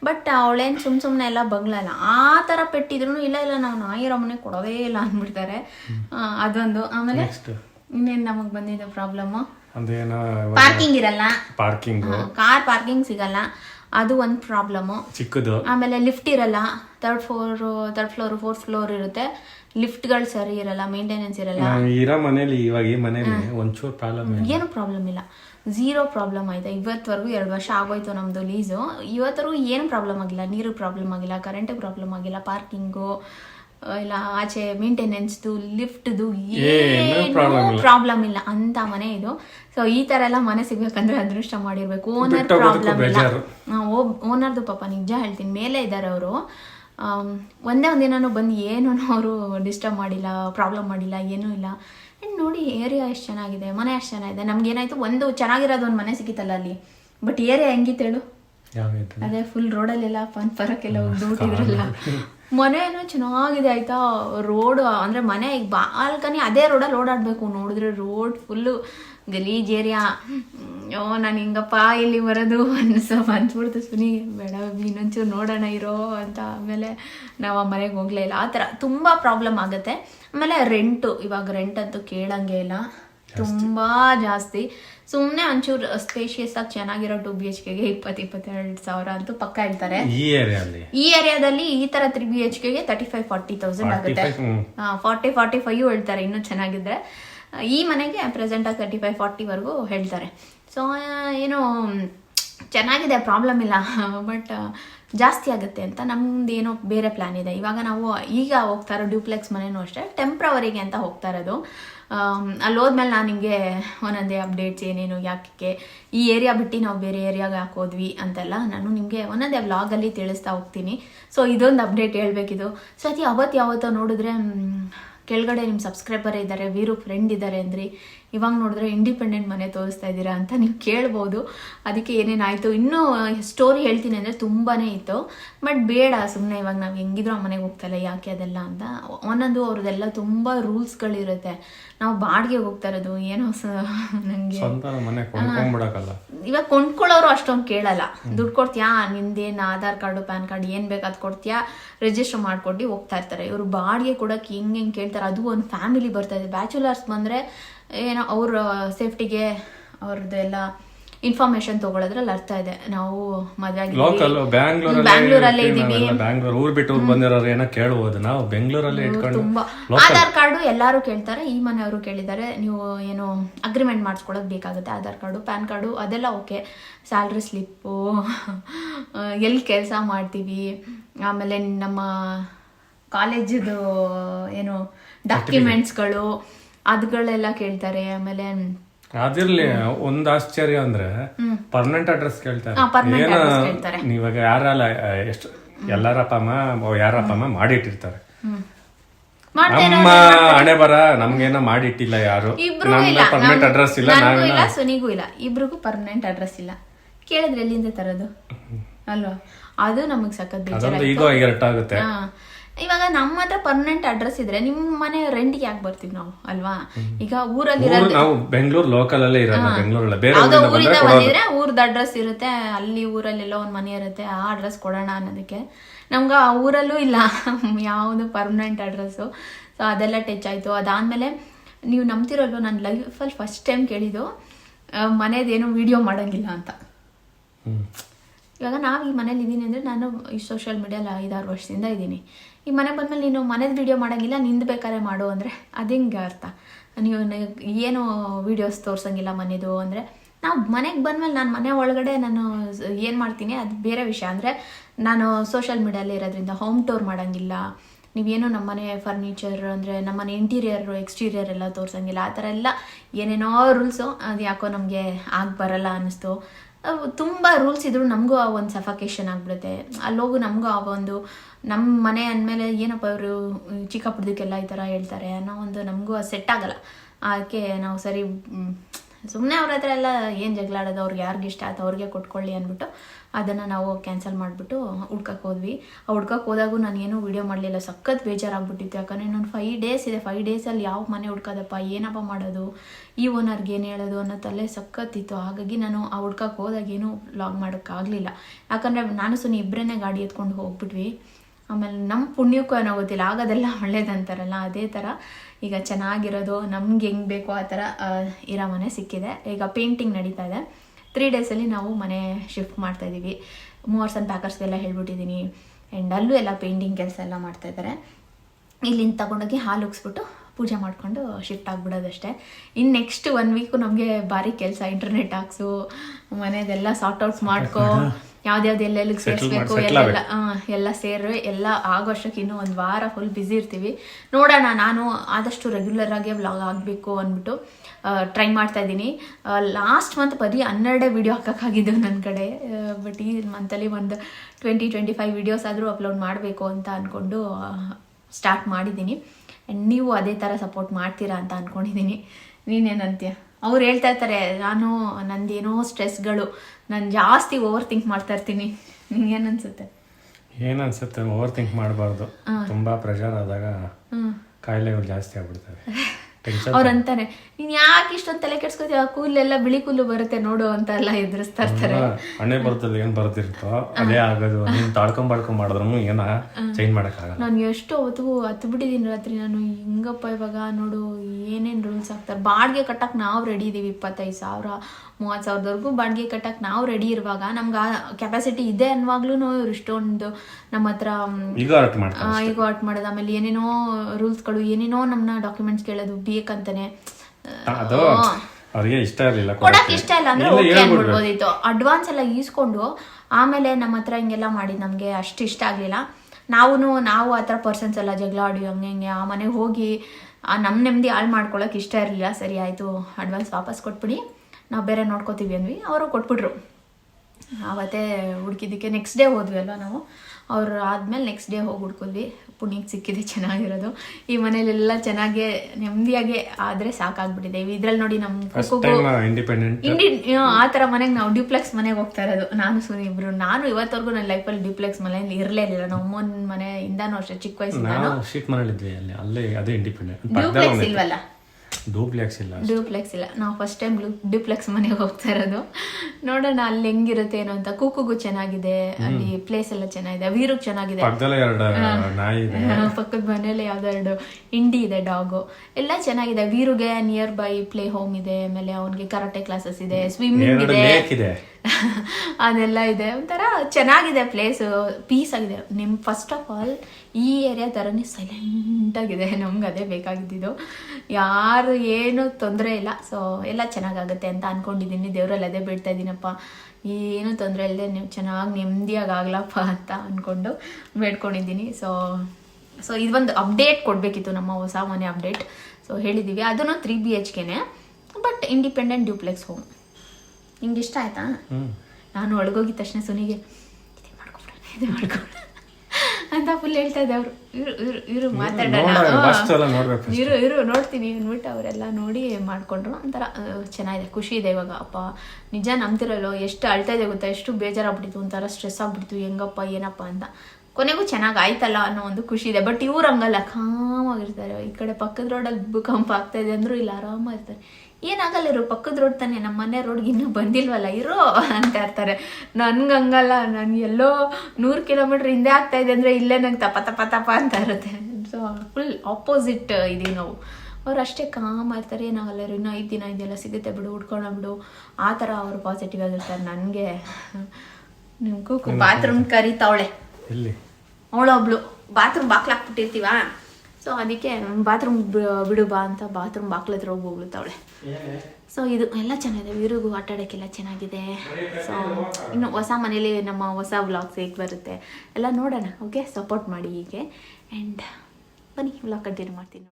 ಬಟ್ ಅವಳೇನು ಸುಮ್ ಸುಮ್ಮನೆ ಎಲ್ಲ ಬಗ್ಲಲ್ಲ ಆ ಥರ ಪೆಟ್ಟಿದ್ರು ಇಲ್ಲ ಇಲ್ಲ ನಾವು ನಾಯಿರ ಮನೆ ಕೊಡೋದೇ ಇಲ್ಲ ಅಂದ್ಬಿಡ್ತಾರೆ. ಅದೊಂದು. ಆಮೇಲೆ ಇನ್ನೇನು ನಮಗೆ ಬಂದಿದ್ದ ಪ್ರಾಬ್ಲಮ್ಮು ಪಾರ್ಕಿಂಗ್ ಇರಲ್ಲ. ಪಾರ್ಕಿಂಗ್ ಕಾರ್ ಪಾರ್ಕಿಂಗ್ ಸಿಗಲ್ಲ. ಅದು ಒಂದು ಪ್ರಾಬ್ಲಮ್ಮು ಚಿಕ್ಕದು. ಆಮೇಲೆ ಲಿಫ್ಟ್ ಇರಲ್ಲ. Third floor third floor fourth floor ಇರುತ್ತೆ. ಲಿಫ್ಟ್ಗಳು ಸರಿ ಇರಲ್ಲ ಮೇಂಟೆನೆನ್ಸ್ ಇರಲ್ಲ. ಇರೋ ಮನೇಲಿ ಇವಾಗ ಈ ಮನೇಲಿ ಒಂಚೂರು ಪ್ರಾಬ್ಲಮ್ ಏನು? ಪ್ರಾಬ್ಲಮ್ ಇಲ್ಲ. ಝೀರೋ ಪ್ರಾಬ್ಲಮ್ ಆಯ್ತಾ? ಇವತ್ತವರೆಗೂ ಎರಡು ವರ್ಷ ಆಗೋಯ್ತು ನಮ್ಮದು ಲೀಸು ಇವತ್ತರೂ ಏನು ಪ್ರಾಬ್ಲಮ್ ಆಗಿಲ್ಲ. ನೀರು ಪ್ರಾಬ್ಲಮ್ ಆಗಿಲ್ಲ ಕರೆಂಟ್ ಪ್ರಾಬ್ಲಮ್ ಆಗಿಲ್ಲ ಪಾರ್ಕಿಂಗು ಇಲ್ಲ ಆಚೆ ಮೇಂಟೆನೆನ್ಸ್ದು ಲಿಫ್ಟ್ದು ಏನೂ ಪ್ರಾಬ್ಲಮ್ ಇಲ್ಲ. ಅಂತ ಮನೆ ಇದು. ಸೊ ಈ ತರ ಎಲ್ಲ ಮನೆ ಸಿಗ್ಬೇಕಂದ್ರೆ ಅದೃಷ್ಟ ಮಾಡಿರ್ಬೇಕು. ಓನರ್ ಪ್ರಾಬ್ಲಮ್ ಇಲ್ಲ. ಓನರ್ದು ಪಾಪ ನಿಜ ಹೇಳ್ತೀನಿ. ಮೇಲೆ ಇದ್ದಾರೆ ಅವರು. ಒಂದೇ ಒಂದಿನ ಬಂದು ಏನೂ ಅವರು ಡಿಸ್ಟರ್ಬ್ ಮಾಡಿಲ್ಲ ಪ್ರಾಬ್ಲಮ್ ಮಾಡಿಲ್ಲ ಏನೂ ಇಲ್ಲ. And ನೋಡಿ ಏರಿಯಾ ಎಷ್ಟು ಚೆನ್ನಾಗಿದೆ ಮನೆ ಎಷ್ಟು ಚೆನ್ನಾಗಿದೆ. ನಮ್ಗೇನಾಯ್ತು ಒಂದು ಚೆನ್ನಾಗಿರೋದು ಒಂದು ಮನೆ ಸಿಕ್ಕಿತ್ತಲ್ಲ ಅಲ್ಲಿ. ಬಟ್ ಏರಿಯಾ ಹೆಂಗಿತ್ತು ಹೇಳು? ಅದೇ ಫುಲ್ ರೋಡಲ್ಲೆಲ್ಲ ಫನ್ ಪರಕ್ಕೆಲ್ಲ ಹೋಗಿ ಮನೆ ಏನೋ ಚೆನ್ನಾಗಿದೆ ಆಯ್ತಾ. ರೋಡ್ ಅಂದ್ರೆ ಮನೆ ಈಗ ಬಾಲ್ಕನಿ ಅದೇ ರೋಡಲ್ಲಿ ಓಡಾಡಬೇಕು ನೋಡಿದ್ರೆ ರೋಡ್ ಫುಲ್ಲು ಗಲೀಜ್ ಏರಿಯಾ ಓ ನಾನು ಹಿಂಗಪ್ಪ ಇಲ್ಲಿ ಬರೋದು ಅನ್ಸ ಬಂದ್ಬಿಡ್ತು ಸುನಿ ಬೇಡ ಇನ್ನೊಂಚೂರು ನೋಡೋಣ ಇರೋ ಅಂತ. ಆಮೇಲೆ ನಾವು ಆ ಮನೆಗೆ ಹೋಗ್ಲೇ ಇಲ್ಲ. ಆ ಥರ ತುಂಬ ಪ್ರಾಬ್ಲಮ್ ಆಗುತ್ತೆ. ಆಮೇಲೆ ರೆಂಟು ಇವಾಗ ರೆಂಟ್ ಅಂತೂ ಕೇಳಂಗೆ ಇಲ್ಲ. ತುಂಬ ಜಾಸ್ತಿ. ಸುಮ್ಮನೆ ಒಂಚೂರು ಸ್ಪೇಷಿಯಸ್ ಆಗಿ ಚೆನ್ನಾಗಿರೋ ಟು ಬಿ ಎಚ್ ಕೆಗೆ ಇಪ್ಪತ್ತು ಇಪ್ಪತ್ತೆರಡು ಸಾವಿರ ಅಂತೂ ಪಕ್ಕ ಹೇಳ್ತಾರೆ. ಈ ಏರಿಯಾದಲ್ಲಿ ಈ ತರ ತ್ರೀ ಬಿ ಎಚ್ ಕೆಗೆ ತರ್ಟಿ ಫೈವ್ ಫಾರ್ಟಿ ತೌಸಂಡ್ ಆಗುತ್ತೆ. 45, ಹ್ಮ್. ಫಾರ್ಟಿ ಫಾರ್ಟಿ ಫೈವ್ ಹೇಳ್ತಾರೆ ಇನ್ನೂ ಚೆನ್ನಾಗಿದ್ರೆ. ಈ ಮನೆಗೆ ಪ್ರೆಸೆಂಟ್ ಆಗಿ ತರ್ಟಿ ಫೈವ್ ಫಾರ್ಟಿವರೆಗೂ ಹೇಳ್ತಾರೆ. ಸೊ ಏನು ಚೆನ್ನಾಗಿದೆ ಪ್ರಾಬ್ಲಮ್ ಇಲ್ಲ ಬಟ್ ಜಾಸ್ತಿ ಆಗುತ್ತೆ ಅಂತ ನಮ್ದು ಏನೋ ಬೇರೆ ಪ್ಲ್ಯಾನ್ ಇದೆ. ಇವಾಗ ನಾವು ಈಗ ಹೋಗ್ತಾ ಇರೋ ಡ್ಯೂಪ್ಲೆಕ್ಸ್ ಮನೆಯೂ ಅಷ್ಟೇ ಟೆಂಪ್ರವರಿಗೆ ಅಂತ ಹೋಗ್ತಾ ಇರೋದು. ಅಲ್ಲಿ ಹೋದ್ಮೇಲೆ ನಾನು ನಿಮಗೆ ಒಂದೊಂದೇ ಅಪ್ಡೇಟ್ಸ್ ಏನೇನು, ಯಾಕೆ, ಈ ಏರಿಯಾ ಬಿಟ್ಟು ನಾವು ಬೇರೆ ಏರಿಯಾಗೆ ಹಾಕೋದ್ವಿ ಅಂತೆಲ್ಲ ನಾನು ನಿಮಗೆ ಒಂದೊಂದೇ ವ್ಲಾಗಲ್ಲಿ ತಿಳಿಸ್ತಾ ಹೋಗ್ತೀನಿ. ಸೊ ಇದೊಂದು ಅಪ್ಡೇಟ್ ಹೇಳಬೇಕಿದು. ಸೊ ಅತಿ ಅವತ್ತು ಯಾವತ್ತೋ ನೋಡಿದ್ರೆ ಕೆಳಗಡೆ ನಿಮ್ಮ ಸಬ್ಸ್ಕ್ರೈಬರೇ ಇದ್ದಾರೆ ವೀರು ಫ್ರೆಂಡ್ ಇದ್ದಾರೆ ಅಂದ್ರಿ. ಇವಾಗ ನೋಡಿದ್ರೆ ಇಂಡಿಪೆಂಡೆಂಟ್ ಮನೆ ತೋರಿಸ್ತಾ ಇದ್ದೀರಾ ಅಂತ ನೀವು ಕೇಳ್ಬೋದು. ಅದಕ್ಕೆ ಏನೇನಾಯಿತು ಇನ್ನೂ ಸ್ಟೋರಿ ಹೇಳ್ತೀನಿ ಅಂದರೆ ತುಂಬಾ ಇತ್ತು. ಬಟ್ ಬೇಡ ಸುಮ್ಮನೆ ಇವಾಗ ನಾವು ಹೆಂಗಿದ್ರು ಆ ಮನೆಗೆ ಹೋಗ್ತಾಯಿಲ್ಲ ಯಾಕೆ ಅದೆಲ್ಲ ಅಂತ. ಒಂದೊಂದು ಅವ್ರದ್ದೆಲ್ಲ ತುಂಬ ರೂಲ್ಸ್ಗಳಿರುತ್ತೆ ನಾವು ಬಾಡಿಗೆ ಹೋಗ್ತಾ ಇರೋದು ಏನೋ ನನಗೆ ಇವಾಗ ಕೊಂಡ್ಕೊಳ್ಳೋರು ಅಷ್ಟೊಂದು ಕೇಳಲ್ಲ. ದುಡ್ಡು ಕೊಡ್ತೀಯಾ? ನಿಂದೇನು ಆಧಾರ್ ಕಾರ್ಡು ಪ್ಯಾನ್ ಕಾರ್ಡ್ ಏನು ಬೇಕು ಅದು ಕೊಡ್ತೀಯಾ? ರಿಜಿಸ್ಟರ್ ಮಾಡ್ಕೊಂಡು ಹೋಗ್ತಾ ಇರ್ತಾರೆ. ಇವರು ಬಾಡಿಗೆ ಕೊಡೋಕೆ ಹೆಂಗೆ ಹೆಂಗೆ ಕೇಳ್ತಾರೆ? ಅದು ಒಂದು ಫ್ಯಾಮಿಲಿ ಬರ್ತಾ ಇದೆ. ಬ್ಯಾಚುಲರ್ಸ್ ಬಂದರೆ ಏನೋ ಅವ್ರ ಸೇಫ್ಟಿಗೆ ಅವ್ರದ್ದೆಲ್ಲ ಇನ್ಫಾರ್ಮೇಶನ್ ತಗೊಳ್ಳೋದ್ರಲ್ಲಿ ಅರ್ಥ ಇದೆ. ನಾವು ಮದುವೆ ಲೋಕಲ್ ಬ್ಯಾಂಗ್ಳೂರಲ್ಲಿ ಬ್ಯಾಂಗ್ಳೂರಲ್ಲೇ ಇದೀವಿ ಬ್ಯಾಂಗ್ಳೂರ್ ಊರ್ ಬಿಟ್ಟು ಊರ್ ಬಂದಿರೋರು ಏನೋ ಕೇಳ್ಬೋದು ನಾವು ಬೆಂಗಳೂರಲ್ಲಿ ಇಟ್ಕೊಂಡು ತುಂಬಾ. ಆಧಾರ್ ಕಾರ್ಡು ಎಲ್ಲರೂ ಕೇಳ್ತಾರೆ. ಈ ಮನೆಯವರು ಕೇಳಿದ್ದಾರೆ. ನೀವು ಏನು ಅಗ್ರಿಮೆಂಟ್ ಮಾಡಿಸ್ಕೊಳ್ಳೋದು ಬೇಕಾಗುತ್ತೆ. ಆಧಾರ್ ಕಾರ್ಡು ಪ್ಯಾನ್ ಕಾರ್ಡು ಅದೆಲ್ಲ ಓಕೆ ಸ್ಯಾಲ್ರಿ ಸ್ಲಿಪ್ಪು ಎಲ್ಲಿ ಕೆಲಸ ಮಾಡ್ತೀವಿ. ಆಮೇಲೆ ನಮ್ಮ ಕಾಲೇಜದು ಏನು ಡಾಕ್ಯುಮೆಂಟ್ಸ್ಗಳು ಅದುಗಳೆಲ್ಲ ಕೇಳ್ತಾರೆ ಆಮೇಲೆ ಅದಿರ್ಲಿ ಒಂದ್ ಆಶ್ಚರ್ಯ ಅಂದ್ರೆ ಪರ್ಮನೆಂಟ್ ಅಡ್ರೆಸ್ ಕೇಳ್ತಾರೆ. ಇವಾಗ ಏನ ನೀವಾಗ ಯಾರಲ್ಲ ಎಷ್ಟು ಎಲ್ಲಾರಪ್ಪ ಅಮ್ಮ ಯಾರ ಯಾರಪ್ಪ ಅಮ್ಮ ಮಾಡಿಟ್ಟಿರ್ತಾರೆ. ನಮ್ಮ ಹಣೆ ಬರ ನಮ್ಗೇನೋ ಮಾಡಿಟ್ಟಿಲ್ಲ ಯಾರು. ಪರ್ಮನೆಂಟ್ ಅಡ್ರೆಸ್ ಇಲ್ಲ ಇಲ್ಲ ಸುನಿಗೂ ಇಲ್ಲ ಇಬ್ರಿಗೂ ಪರ್ಮನೆಂಟ್ ಅಡ್ರೆಸ್ ಇಲ್ಲ. ಕೇಳಿದ್ರೆ ಎಲ್ಲಿಂದ ತರೋದು? ಅಲ್ವಾ? ಅದು ನಮಗ್ ಸಖತ್ ಬೇಜಾರ ಇವಾಗ ನಮ್ಮ ಹತ್ರ ಪರ್ಮನೆಂಟ್ ಅಡ್ರೆಸ್ ಇದ್ರೆ ನಿಮ್ಮ ಮನೆ ರೆಂಟ್ಗೆ ಯಾಕೆ ಬರ್ತೀವಿ ನಾವು ಅಲ್ವಾ? ಈಗ ಊರಲ್ಲಿ ಊರು ನಾವು ಬೆಂಗಳೂರು ಲೋಕಲ್ ಅಲ್ಲೇ ಇರೋದು ಬೆಂಗಳೂರಲ್ಲ ಬೇರೆ ಊರಿಂದ ಬಂದಿದ್ರೆ ಊರ್ದ ಅಡ್ರೆಸ್ ಇರುತ್ತೆ ಅಲ್ಲಿ ಊರಲ್ಲಿ ಎಲ್ಲ ಒಂದು ಮನೆ ಇರುತ್ತೆ ಆ ಅಡ್ರೆಸ್ ಕೊಡೋಣ ಅನ್ನೋದಕ್ಕೆ. ನಮ್ಗೆ ಆ ಊರಲ್ಲೂ ಇಲ್ಲ ಯಾವುದು ಪರ್ಮನೆಂಟ್ ಅಡ್ರೆಸ್ಸು ಸೊ ಅದೆಲ್ಲ ಟಚ್ ಆಯ್ತು. ಅದಾದ್ಮೇಲೆ ನೀವು ನಂಬ್ತಿರಲ್ವ? ನನ್ನ ಲೈಫಲ್ಲಿ ಫಸ್ಟ್ ಟೈಮ್ ಕೇಳಿದ್ದು ಮನೇದೇನು ಮನೆದೇನು ವಿಡಿಯೋ ಮಾಡಂಗಿಲ್ಲ ಅಂತ. ಇವಾಗ ನಾವು ಈ ಮನೇಲಿ ಇದ್ದೀನಿ ಅಂದರೆ ನಾನು ಈ ಸೋಷಿಯಲ್ ಮೀಡಿಯಲ್ಲಿ ಐದಾರು ವರ್ಷದಿಂದ ಇದ್ದೀನಿ ಈ ಮನೆ ಬಂದಮೇಲೆ ನೀನು ಮನೇದು ವೀಡಿಯೋ ಮಾಡೋಂಗಿಲ್ಲ, ನಿಂದು ಬೇಕಾದ್ರೆ ಮಾಡು ಅಂದರೆ. ಅದು ಹೆಂಗೆ ಅರ್ಥ? ನೀವು ಏನು ವೀಡಿಯೋಸ್ ತೋರ್ಸಂಗಿಲ್ಲ ಮನೆದು ಅಂದರೆ. ನಾವು ಮನೆಗೆ ಬಂದಮೇಲೆ ನಾನು ಮನೆ ಒಳಗಡೆ ನಾನು ಏನು ಮಾಡ್ತೀನಿ, ಅದು ಬೇರೆ ವಿಷಯ. ಅಂದರೆ ನಾನು ಸೋಷಿಯಲ್ ಮೀಡಿಯಲ್ಲಿ ಇರೋದ್ರಿಂದ ಹೋಮ್ ಟೂರ್ ಮಾಡೋಂಗಿಲ್ಲ. ನೀವೇನು ನಮ್ಮನೆ ಫರ್ನಿಚರ್ ಅಂದರೆ ನಮ್ಮನೆ ಇಂಟೀರಿಯರು ಎಕ್ಸ್ಟೀರಿಯರ್ ಎಲ್ಲ ತೋರ್ಸಂಗಿಲ್ಲ. ಆ ಥರ ಎಲ್ಲ ಏನೇನೋ ರೂಲ್ಸು ಅದು ಯಾಕೋ ನಮಗೆ ಆಗಿ ಬರಲ್ಲ ಅನ್ನಿಸ್ತು. ತುಂಬ ರೂಲ್ಸ್ ಇದ್ರು ನಮಗೂ ಆ ಒಂದು ಸಫಕೇಶನ್ ಆಗ್ಬಿಡುತ್ತೆ. ಅಲ್ಲೋಗು ನಮಗೂ ಆ ಒಂದು ನಮ್ಮ ಮನೆ ಅಂದಮೇಲೆ ಏನಪ್ಪ ಅವರು ಚಿಕ್ಕ ಪುಡ್ದಕ್ಕೆಲ್ಲ ಈ ಥರ ಹೇಳ್ತಾರೆ ಅನ್ನೋ ಒಂದು ನಮಗೂ ಅದು ಸೆಟ್ ಆಗಲ್ಲ. ಅದಕ್ಕೆ ನಾವು ಸರಿ ಸುಮ್ಮನೆ ಅವ್ರ ಹತ್ರ ಎಲ್ಲ ಏನು ಜಗಳ ಆಡೋದು ಅವ್ರಿಗೆ ಯಾರಿಗೆ ಇಷ್ಟ ಆಯ್ತು ಅವ್ರಿಗೆ ಕೊಟ್ಕೊಳ್ಳಿ ಅಂದ್ಬಿಟ್ಟು ಅದನ್ನು ನಾವು ಕ್ಯಾನ್ಸಲ್ ಮಾಡಿಬಿಟ್ಟು ಹುಡ್ಕಕ್ಕೆ ಹೋದ್ವಿ. ಆ ಹುಡ್ಕಕ್ಕೆ ಹೋದಾಗೂ ನಾನು ಏನೂ ವೀಡಿಯೋ ಮಾಡಲಿಲ್ಲ. ಸಖತ್ ಬೇಜಾರಾಗ್ಬಿಟ್ಟಿತ್ತು. ಯಾಕಂದರೆ ನಾನು ಫೈವ್ ಡೇಸ್ ಇದೆ. ಫೈವ್ ಡೇಸಲ್ಲಿ ಯಾವ ಮನೆ ಹುಡ್ಕೋದಪ್ಪ, ಏನಪ್ಪ ಮಾಡೋದು, ಈ ಓನರ್ಗೆ ಏನು ಹೇಳೋದು ಅನ್ನೋ ತಲೆ ಸಖತ್ತಿತ್ತು. ಹಾಗಾಗಿ ನಾನು ಆ ಹುಡ್ಕಕ್ಕೆ ಹೋದಾಗ ಏನೂ ಲಾಗ್ ಮಾಡೋಕ್ಕಾಗಲಿಲ್ಲ. ಯಾಕಂದರೆ ನಾನು ಸುಮ್ಮನೆ ಇಬ್ಬರನ್ನೇ ಗಾಡಿ ಎತ್ಕೊಂಡು ಹೋಗ್ಬಿಟ್ವಿ. ಆಮೇಲೆ ನಮ್ಮ ಪುಣ್ಯಕ್ಕೂ ಏನೋ ಗೊತ್ತಿಲ್ಲ. ಆಗೋದೆಲ್ಲ ಒಳ್ಳೇದಂತಾರಲ್ಲ, ಅದೇ ಥರ ಈಗ ಚೆನ್ನಾಗಿರೋದು, ನಮ್ಗೆ ಹೆಂಗೆ ಬೇಕೋ ಆ ಥರ ಇರೋ ಮನೆ ಸಿಕ್ಕಿದೆ. ಈಗ ಪೇಂಟಿಂಗ್ ನಡೀತಾ ಇದೆ. ತ್ರೀ ಡೇಸಲ್ಲಿ ನಾವು ಮನೆ ಶಿಫ್ಟ್ ಮಾಡ್ತಾ ಮೂವರ್ಸ್ ಸನ್ ಪ್ಯಾಕರ್ಸ್ಗೆಲ್ಲ ಹೇಳ್ಬಿಟ್ಟಿದ್ದೀನಿ. ಆ್ಯಂಡ್ ಅಲ್ಲೂ ಎಲ್ಲ ಪೇಂಟಿಂಗ್ ಕೆಲಸ ಎಲ್ಲ ಮಾಡ್ತಾ ಇದ್ದಾರೆ. ಇಲ್ಲಿಂದ ತಗೊಂಡೋಗಿ ಹಾಲು ಉಗ್ಸ್ಬಿಟ್ಟು ಪೂಜೆ ಮಾಡಿಕೊಂಡು ಶಿಫ್ಟ್ ಆಗ್ಬಿಡೋದಷ್ಟೇ. ಇನ್ನು ನೆಕ್ಸ್ಟ್ ಒನ್ ವೀಕು ನಮಗೆ ಭಾರಿ ಕೆಲಸ ಇಂಟರ್ನೆಟ್ ಹಾಕ್ಸು ಮನೆದೆಲ್ಲ ಸಾರ್ಟ್ ಔಟ್ ಮಾಡ್ಕೊ ಯಾವ್ದ್ಯಾವ್ದು ಎಲ್ಲೆಲ್ಲಿಗೆ ಸೇರಿಸ್ಬೇಕು ಆ, ಎಲ್ಲ ಸೇರಿ ಎಲ್ಲ ಆಗೋಷ್ಟಕ್ಕೆ ಇನ್ನೂ ಒಂದು ವಾರ ಫುಲ್ ಬ್ಯುಸಿ ಇರ್ತೀವಿ. ನೋಡೋಣ ನಾನು ಆದಷ್ಟು ರೆಗ್ಯುಲರ್ ಆಗಿ ವ್ಲಾಗ್ ಆಗಬೇಕು ಅಂದ್ಬಿಟ್ಟು ಟ್ರೈ ಮಾಡ್ತಾ ಇದ್ದೀನಿ. ಲಾಸ್ಟ್ ಮಂತ್ ಬರೀ ಹನ್ನೆರಡೇ ವಿಡಿಯೋ ಹಾಕೋಕ್ಕಾಗಿದ್ದು ನನ್ನ ಕಡೆ. ಬಟ್ ಈ ಮಂತಲ್ಲಿ ಒಂದು ಟ್ವೆಂಟಿ ಟ್ವೆಂಟಿ ಫೈವ್ ವಿಡಿಯೋಸ್ ಆದರೂ ಅಪ್ಲೋಡ್ ಮಾಡಬೇಕು ಅಂತ ಅಂದ್ಕೊಂಡು ಸ್ಟಾರ್ಟ್ ಮಾಡಿದ್ದೀನಿ. ಆ್ಯಂಡ್ ನೀವು ಅದೇ ಥರ ಸಪೋರ್ಟ್ ಮಾಡ್ತೀರಾ ಅಂತ ಅಂದ್ಕೊಂಡಿದ್ದೀನಿ ನೀನೇನಂತೀಯ? ಅವ್ರು ಹೇಳ್ತಾ ಇರ್ತಾರೆ ನಾನು ನಂದೇನೋ ಸ್ಟ್ರೆಸ್ಗಳು ನಾನು ಜಾಸ್ತಿ ಓವರ್ ಥಿಂಕ್ ಮಾಡ್ತಾ ಇರ್ತೀನಿ. ನಿಂಗೇನನ್ಸುತ್ತೆ ಏನು ಅನ್ಸುತ್ತೆ? ಓವರ್ ಥಿಂಕ್ ಮಾಡಬಾರ್ದು. ತುಂಬ ಪ್ರೆಷರ್ ಆದಾಗ ಕಾಯಿಲೆಗಳು ಜಾಸ್ತಿ ಆಗ್ಬಿಡ್ತವೆ. *laughs* ಅವ್ರು ಅಂತಾರೆ ನೀನ್ ಯಾಕೆ ಇಷ್ಟೊಂದು ತಲೆ ಕೆಡ್ಸ್ಕೊತೀಯ? ಕೂಲೆಲ್ಲ ಬಿಳಿ ಕೂಲು ಬರುತ್ತೆ ನೋಡು ಅಂತ ಎಲ್ಲ ಎದುರಿಸ್ತಾ ಇರ್ತಾರೆ ಹಣೆ ಬರ್ತದೆ ಏನ್ ಬರ್ತಿರ್ತೋ ಅದೇ ಆಗೋದು. ನೀನ್ ತಾಳ್ಕೊಂಡ್ ಬಾಡ್ಕೊಂಡ್ ಮಾಡಿದ್ರು ಏನ? ಚೇಂಜ್ ಮಾಡಕ್ಕಾಗಲ್ಲ ನಾನು ಎಷ್ಟು ಅವತ್ತು ಹತ್ತು ಬಿಟ್ಟಿದ್ದೀನಿ ರಾತ್ರಿ ನಾನು ಹಿಂಗಪ್ಪ ಇವಾಗ ನೋಡು ಏನೇನ್ ರೂಲ್ಸ್ ಆಗ್ತಾರೆ ಬಾಡಿಗೆ ಕಟ್ಟಕ್ ನಾವು ರೆಡಿ ಇದೀವಿ ಇಪ್ಪತ್ತೈದು ಸಾವಿರ ಮೂವತ್ತು ಸಾವಿರದವರೆಗೂ ಬಾಡಿಗೆ ಕಟ್ಟಕ್ ನಾವು ರೆಡಿ ಇರುವಾಗ ನಮ್ಗೆ ಆ ಕೆಪಾಸಿಟಿ ಇದೆ ಅನ್ನುವಾಗ್ಲೂ ಇವ್ರು ಇಷ್ಟೊಂದು ನಮ್ಮ ಹತ್ರ ಈಗ ಆರ್ಟ್ ಮಾಡೋದು ಆಮೇಲೆ ಏನೇನೋ ರೂಲ್ಸ್ಗಳು ಏನೇನೋ ನಮ್ಮನ್ನ ಡಾಕ್ಯುಮೆಂಟ್ಸ್ ಕೇಳೋದು ಬೇಕಂತಾನೆ ಅವ್ರಿಗೆ ಇಷ್ಟ ಇರಲಿಲ್ಲ ಕೊಡಕ್ ಇಷ್ಟ ಇಲ್ಲ ಅಂದ್ರೆ ಓಕೆ. ಅನ್ಬಿಡ್ಬೋದಿತ್ತು. ಅಡ್ವಾನ್ಸ್ ಎಲ್ಲ ಈಸ್ಕೊಂಡು ಆಮೇಲೆ ನಮ್ಮ ಹತ್ರ ಹಿಂಗೆಲ್ಲ ಮಾಡಿ ನಮಗೆ ಅಷ್ಟು ಇಷ್ಟ ಆಗಲಿಲ್ಲ. ನಾವು ನಾವು ಆ ಥರ ಪರ್ಸನ್ಸ್ ಎಲ್ಲ ಜಗಳ ಆಡಿ ಹಂಗೆ ಹಿಂಗೆ ಆ ಮನೆಗೆ ಹೋಗಿ ನಮ್ಮ ನೆಮ್ಮದಿ ಹಾಳು ಮಾಡ್ಕೊಳಕ್ಕೆ ಇಷ್ಟ ಇರಲಿಲ್ಲ. ಸರಿ ಆಯಿತು ಅಡ್ವಾನ್ಸ್ ವಾಪಸ್ ಕೊಟ್ಬಿಡಿ. ನಾವು ಬೇರೆ ನೋಡ್ಕೋತೀವಿ ಅಂದ್ವಿ ಅವರು ಕೊಟ್ಬಿಟ್ರು. ಆವತ್ತೇ ಹುಡುಕಿದ್ದಕ್ಕೆ ನೆಕ್ಸ್ಟ್ ಡೇ ಹೋದ್ವಿ ಅಲ್ವಾ ನಾವು. ಅವ್ರು ಆದ್ಮೇಲೆ ನೆಕ್ಸ್ಟ್ ಡೇ ಹೋಗಿ ಹುಡ್ಕೊಂಡ್ವಿ ಪುಣ್ಯಕ್ಕೆ ಸಿಕ್ಕಿದೆ ಚೆನ್ನಾಗಿರೋದು. ಈ ಮನೇಲೆಲ್ಲ ಚೆನ್ನಾಗೆ ನೆಮ್ಮದಿಯಾಗೆ ಆದ್ರೆ ಸಾಕಾಗ್ಬಿಟ್ಟಿದೆ. ಇದ್ರಲ್ಲಿ ನೋಡಿ ನಮ್ಮ ಇಂಡಿಪೆಂಡೆಂಟ್ ಆ ತರ ಮನೆಗೆ ನಾವು ಡ್ಯೂಪ್ಲೆಕ್ಸ್ ಮನೆಗೆ ಹೋಗ್ತಾ ಇರೋದು. ನಾನು ಸುನಿ ಇಬ್ರು. ನಾನು ಇವತ್ತವರೆಗೂ ನನ್ನ ಲೈಫಲ್ಲಿ ಡ್ಯೂಪ್ಲೆಕ್ಸ್ ಮನೆಯಲ್ಲಿ ಇರಲೇ ಇಲ್ಲ ನಮ್ಮ ಮನೆ ಇಂದಾನು ಅಷ್ಟೇ ಚಿಕ್ಕ ಶೀಟ್ ಅಲ್ಲಿ. ಅಲ್ಲೇ ಅದೇ ಇಂಡಿಪೆಂಡೆಂಟ್ ಡ್ಯೂಪ್ಲೆಕ್ಸ್ ಇಲ್ವಲ್ಲ? ಡೂಪ್ಲೆಕ್ಸ್ ಇಲ್ಲ ಡೂಪ್ಲೆಕ್ಸ್ ಇಲ್ಲ. ನಾವು ಫಸ್ಟ್ ಟೈಮ್ ಡೂಪ್ಲೆಕ್ಸ್ ಮನೆಗೆ ಹೋಗ್ತಾ ಇರೋದು. ನೋಡೋಣ ಅಲ್ಲಿ ಹೆಂಗಿರುತ್ತೆ ಏನೋ ಅಂತ. ಕೂಕುಗೂ ಚೆನ್ನಾಗಿದೆ. ಅಲ್ಲಿ ಪ್ಲೇಸ್ ಎಲ್ಲ ಚೆನ್ನಾಗಿದೆ. ವೀರುಗ್ ಚೆನ್ನಾಗಿದೆ. ಎರಡು ಪಕ್ಕದ ಮನೇಲಿ ಯಾವ್ದೆರಡು ಇಂಡಿ ಇದೆ ಡಾಗು. ಎಲ್ಲ ಚೆನ್ನಾಗಿದೆ. ವೀರುಗೆ ನಿಯರ್ ಬೈ ಪ್ಲೇ ಹೋಮ್ ಇದೆ. ಆಮೇಲೆ ಅವನಿಗೆ ಕರಾಟೆ ಕ್ಲಾಸಸ್ ಇದೆ. ಸ್ವಿಮ್ಮಿಂಗ್ ಇದೆ. *laughs* ಅದೆಲ್ಲ ಇದೆ. ಒಂಥರ ಚೆನ್ನಾಗಿದೆ ಪ್ಲೇಸು ಪೀಸ್ ಆಗಿದೆ. ನಿಮ್ಮ ಫಸ್ಟ್ ಆಫ್ ಆಲ್ ಈ ಏರಿಯಾ ಥರನೇ ಸೈಲೆಂಟಾಗಿದೆ ನಮ್ಗೆ ಅದೇ ಬೇಕಾಗಿದ್ದು ಯಾರು ಏನು ತೊಂದರೆ ಇಲ್ಲ. ಸೊ ಎಲ್ಲ ಚೆನ್ನಾಗಾಗುತ್ತೆ ಅಂತ ಅಂದ್ಕೊಂಡಿದ್ದೀನಿ ದೇವರಲ್ಲಿ ಅದೇ ಬಿಡ್ತಾ ಇದ್ದೀನಪ್ಪ. ಏನು ತೊಂದರೆ ಇಲ್ಲದೆ ನೀವು ಚೆನ್ನಾಗಿ ನೆಮ್ಮದಿಯಾಗಿ ಆಗ್ಲಪ್ಪ ಅಂತ ಅಂದ್ಕೊಂಡು ಬೇಡ್ಕೊಂಡಿದ್ದೀನಿ. ಸೊ ಸೊ ಇದೊಂದು ಅಪ್ಡೇಟ್ ಕೊಡಬೇಕಿತ್ತು ನಮ್ಮ ಹೊಸ ಮನೆ ಅಪ್ಡೇಟ್ ಸೊ ಹೇಳಿದ್ದೀವಿ. ಅದನ್ನು ತ್ರೀ ಬಿ ಎಚ್ ಕೆನೆ ಬಟ್ ಇಂಡಿಪೆಂಡೆಂಟ್ ಡ್ಯೂಪ್ಲೆಕ್ಸ್ ಹೋಮ್ ನಿಂಗೆ ಇಷ್ಟ ಆಯ್ತಾ? ನಾನು ಒಳಗೋಗಿದ ತಕ್ಷಣ ಸುನಿಗೆ ಇದೇ ಮಾಡ್ಕೊಬಿಡ ಇದೇ ಮಾಡ್ಕೊಬಿಡ. ಅಂತ ಫುಲ್ ಹೇಳ್ತಾ ಇದ್ದೆ ಅವರು. ಇರು ಇರು ಇರು ಮಾತಾಡೋಣ. ಇರು ಇರು ನೋಡ್ತೀನಿ ಅಂದ್ಬಿಟ್ಟು ಅವರೆಲ್ಲ ನೋಡಿ ಮಾಡ್ಕೊಂಡ್ರು. ಒಂಥರ ಚೆನ್ನಾಗಿದೆ ಖುಷಿ ಇದೆ ಇವಾಗ. ಅಪ್ಪ ನಿಜ ನಂಬ್ತಿರಲ್ಲೋ ಎಷ್ಟು ಅಳ್ತಾ ಇದೆ ಗೊತ್ತಾ? ಎಷ್ಟು ಬೇಜಾರಾಗ್ಬಿಡ್ತು ಒಂಥರ ಸ್ಟ್ರೆಸ್ ಆಗ್ಬಿಡ್ತು. ಹೆಂಗಪ್ಪ ಏನಪ್ಪ ಅಂತ. ಕೊನೆಗೂ ಚೆನ್ನಾಗಿ ಆಯ್ತಲ್ಲ ಅನ್ನೋ ಒಂದು ಖುಷಿ ಇದೆ. ಬಟ್ ಇವ್ರು ಹಂಗಲ್ಲ. ಕಾಮಾಗಿರ್ತಾರೆ ಈ ಕಡೆ ಪಕ್ಕದ ರೋಡಲ್ಲಿ ಭೂಕಂಪ ಆಗ್ತಾ ಇದೆ ಅಂದ್ರು ಇಲ್ಲ ಆರಾಮಾಗಿರ್ತಾರೆ. ಏನಾಗಲ್ಲ ಇರೋ ಪಕ್ಕದ ರೋಡ್ ತಾನೆ ನಮ್ಮ ಮನೆ ರೋಡ್ಗೆ ಇನ್ನೂ ಬಂದಿಲ್ವಲ್ಲ ಇರೋ ಅಂತ ಇರ್ತಾರೆ ನನ್ಗೆ ಹಂಗಲ್ಲ ನಾನು ಎಲ್ಲೋ ನೂರು ಕಿಲೋಮೀಟ್ರ್ ಹಿಂದೆ ಆಗ್ತಾ ಇದೆ ಅಂದರೆ ಇಲ್ಲೇ ನಂಗೆ ತಪ ತಪ ತಪ ಅಂತ ಇರುತ್ತೆ. ಸೊ ಫುಲ್ ಆಪೋಸಿಟ್ ಇದೀವಿ ನಾವು. ಅವ್ರು ಅಷ್ಟೇ ಕಾಮ್ ಇರ್ತಾರೆ ಏನಾಗಲ್ಲ ಇರೋ ಇನ್ನೂ ಐದು ದಿನ ಇದೆಲ್ಲ ಸಿಗುತ್ತೆ ಬಿಡು ಉಟ್ಕೊಂಡು ಬಿಡು ಆ ಥರ ಅವ್ರು ಪಾಸಿಟಿವ್ ಆಗಿರ್ತಾರೆ ನನಗೆ. ನಿಮ್ಗೂ ಬಾತ್ರೂಮ್ ಕರಿತಾವಳೆ. ಅವಳೊಬ್ಳು. ಬಾತ್ರೂಮ್ ಬಾಕ್ಲು ಹಾಕ್ಬಿಟ್ಟಿರ್ತೀವ ಸೊ ಅದಕ್ಕೆ ಬಾತ್ರೂಮ್ ಬಿಡು ಬಾ ಅಂತ ಬಾತ್ರೂಮ್ ಬಾಕ್ಲ ಹತ್ರ ಹೋಗಿ ಹೋಗ್ಬಿಡ್ತಾವಳೆ ಸೊ ಇದು ಎಲ್ಲ ಚೆನ್ನಾಗಿದೆ. ಇವ್ರಿಗೂ ಆಟ ಆಡೋಕ್ಕೆಲ್ಲ ಚೆನ್ನಾಗಿದೆ. ಸೊ ಇನ್ನು ಹೊಸ ಮನೇಲಿ ನಮ್ಮ ಹೊಸ ವ್ಲಾಗ್ಸ್ ಹೇಗೆ ಬರುತ್ತೆ ಎಲ್ಲ ನೋಡೋಣ. ಓಕೆ ಸಪೋರ್ಟ್ ಮಾಡಿ ಹೀಗೆ. ಆ್ಯಂಡ್ ಬನ್ನಿ ವ್ಲಾಗ್ ಕಂಟಿನ್ಯೂ ಮಾಡ್ತೀನಿ.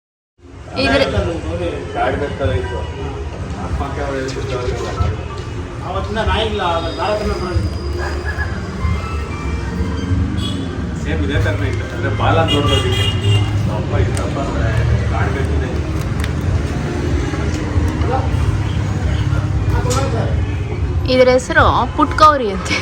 ಸೇಮ್ ಇದೇ ಥರನೇ ಇತ್ತು. ಅಂದರೆ ಬಾಲ ಕಾಣಬೇಕಿದೆ ಇದ್ರ ಹೆಸರು ಪುಟ್ಕೌರಿ ಅಂತೆ.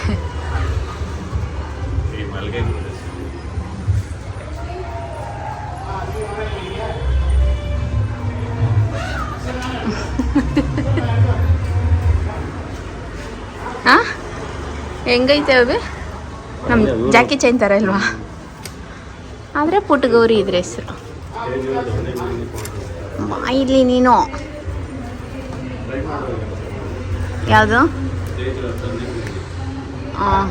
ಹೆಂಗೈತೆ ಅದು? ನಮ್ಮ ಜಾಕಿ ಚೈನ್ ಥರ ಇಲ್ವಾ? ಆದರೆ ಪುಟ್ಗೌರಿ ಇದ್ರ ಹೆಸರು. ಇಲ್ಲಿ ನೀನು. ಯಾವುದು? ಹಾಂ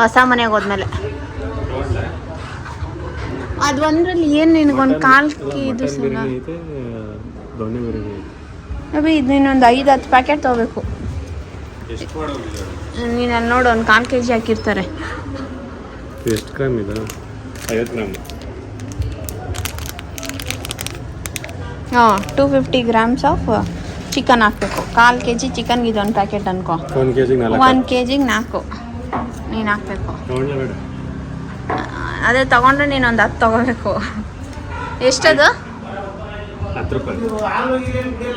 ಹೊಸ ಮನೆಗೆ ಹೋದ್ಮೇಲೆ. ಅದು ಒಂದ್ರಲ್ಲಿ ಏನು ನಿನಗೊಂದು ಕಾಲ್ ಇದು ಸಲ ಒಂದು ಇದು ನೀನೊಂದು ಐದು ಹತ್ತು ಪ್ಯಾಕೆಟ್ ತೊಗೋಬೇಕು. ನೀನು ಅಲ್ಲಿ ನೋಡು ಒಂದು ಕಾಲು ಕೆ ಜಿ ಹಾಕಿರ್ತಾರೆ. ಎಷ್ಟು ಗ್ರಾಮ್ ಇದೆ ಐವತ್ತು ಗ್ರಾಮ್ ಹಾಂ two fifty grams of chicken ಹಾಕಬೇಕು ಕಾಲು ಕೆ ಜಿ ಚಿಕನ್ಗೆ ಇದೊಂದು ಪ್ಯಾಕೆಟ್ ಅನ್ಕೋ ಒಂದು ಕೆ ಜಿಗೆ ನಾಲ್ಕು ಒಂದು ಕೆ ಜಿಗೆ ನಾಲ್ಕು ನೀನು ಹಾಕಬೇಕು ಅದೇ ತೊಗೊಂಡ್ರೆ ನೀನು ಒಂದು ಹತ್ತು ತೊಗೋಬೇಕು ಎಷ್ಟದು ಹತ್ತು ರೂಪಾಯಿ ಹಾಲು ಏನು ಬೇಡ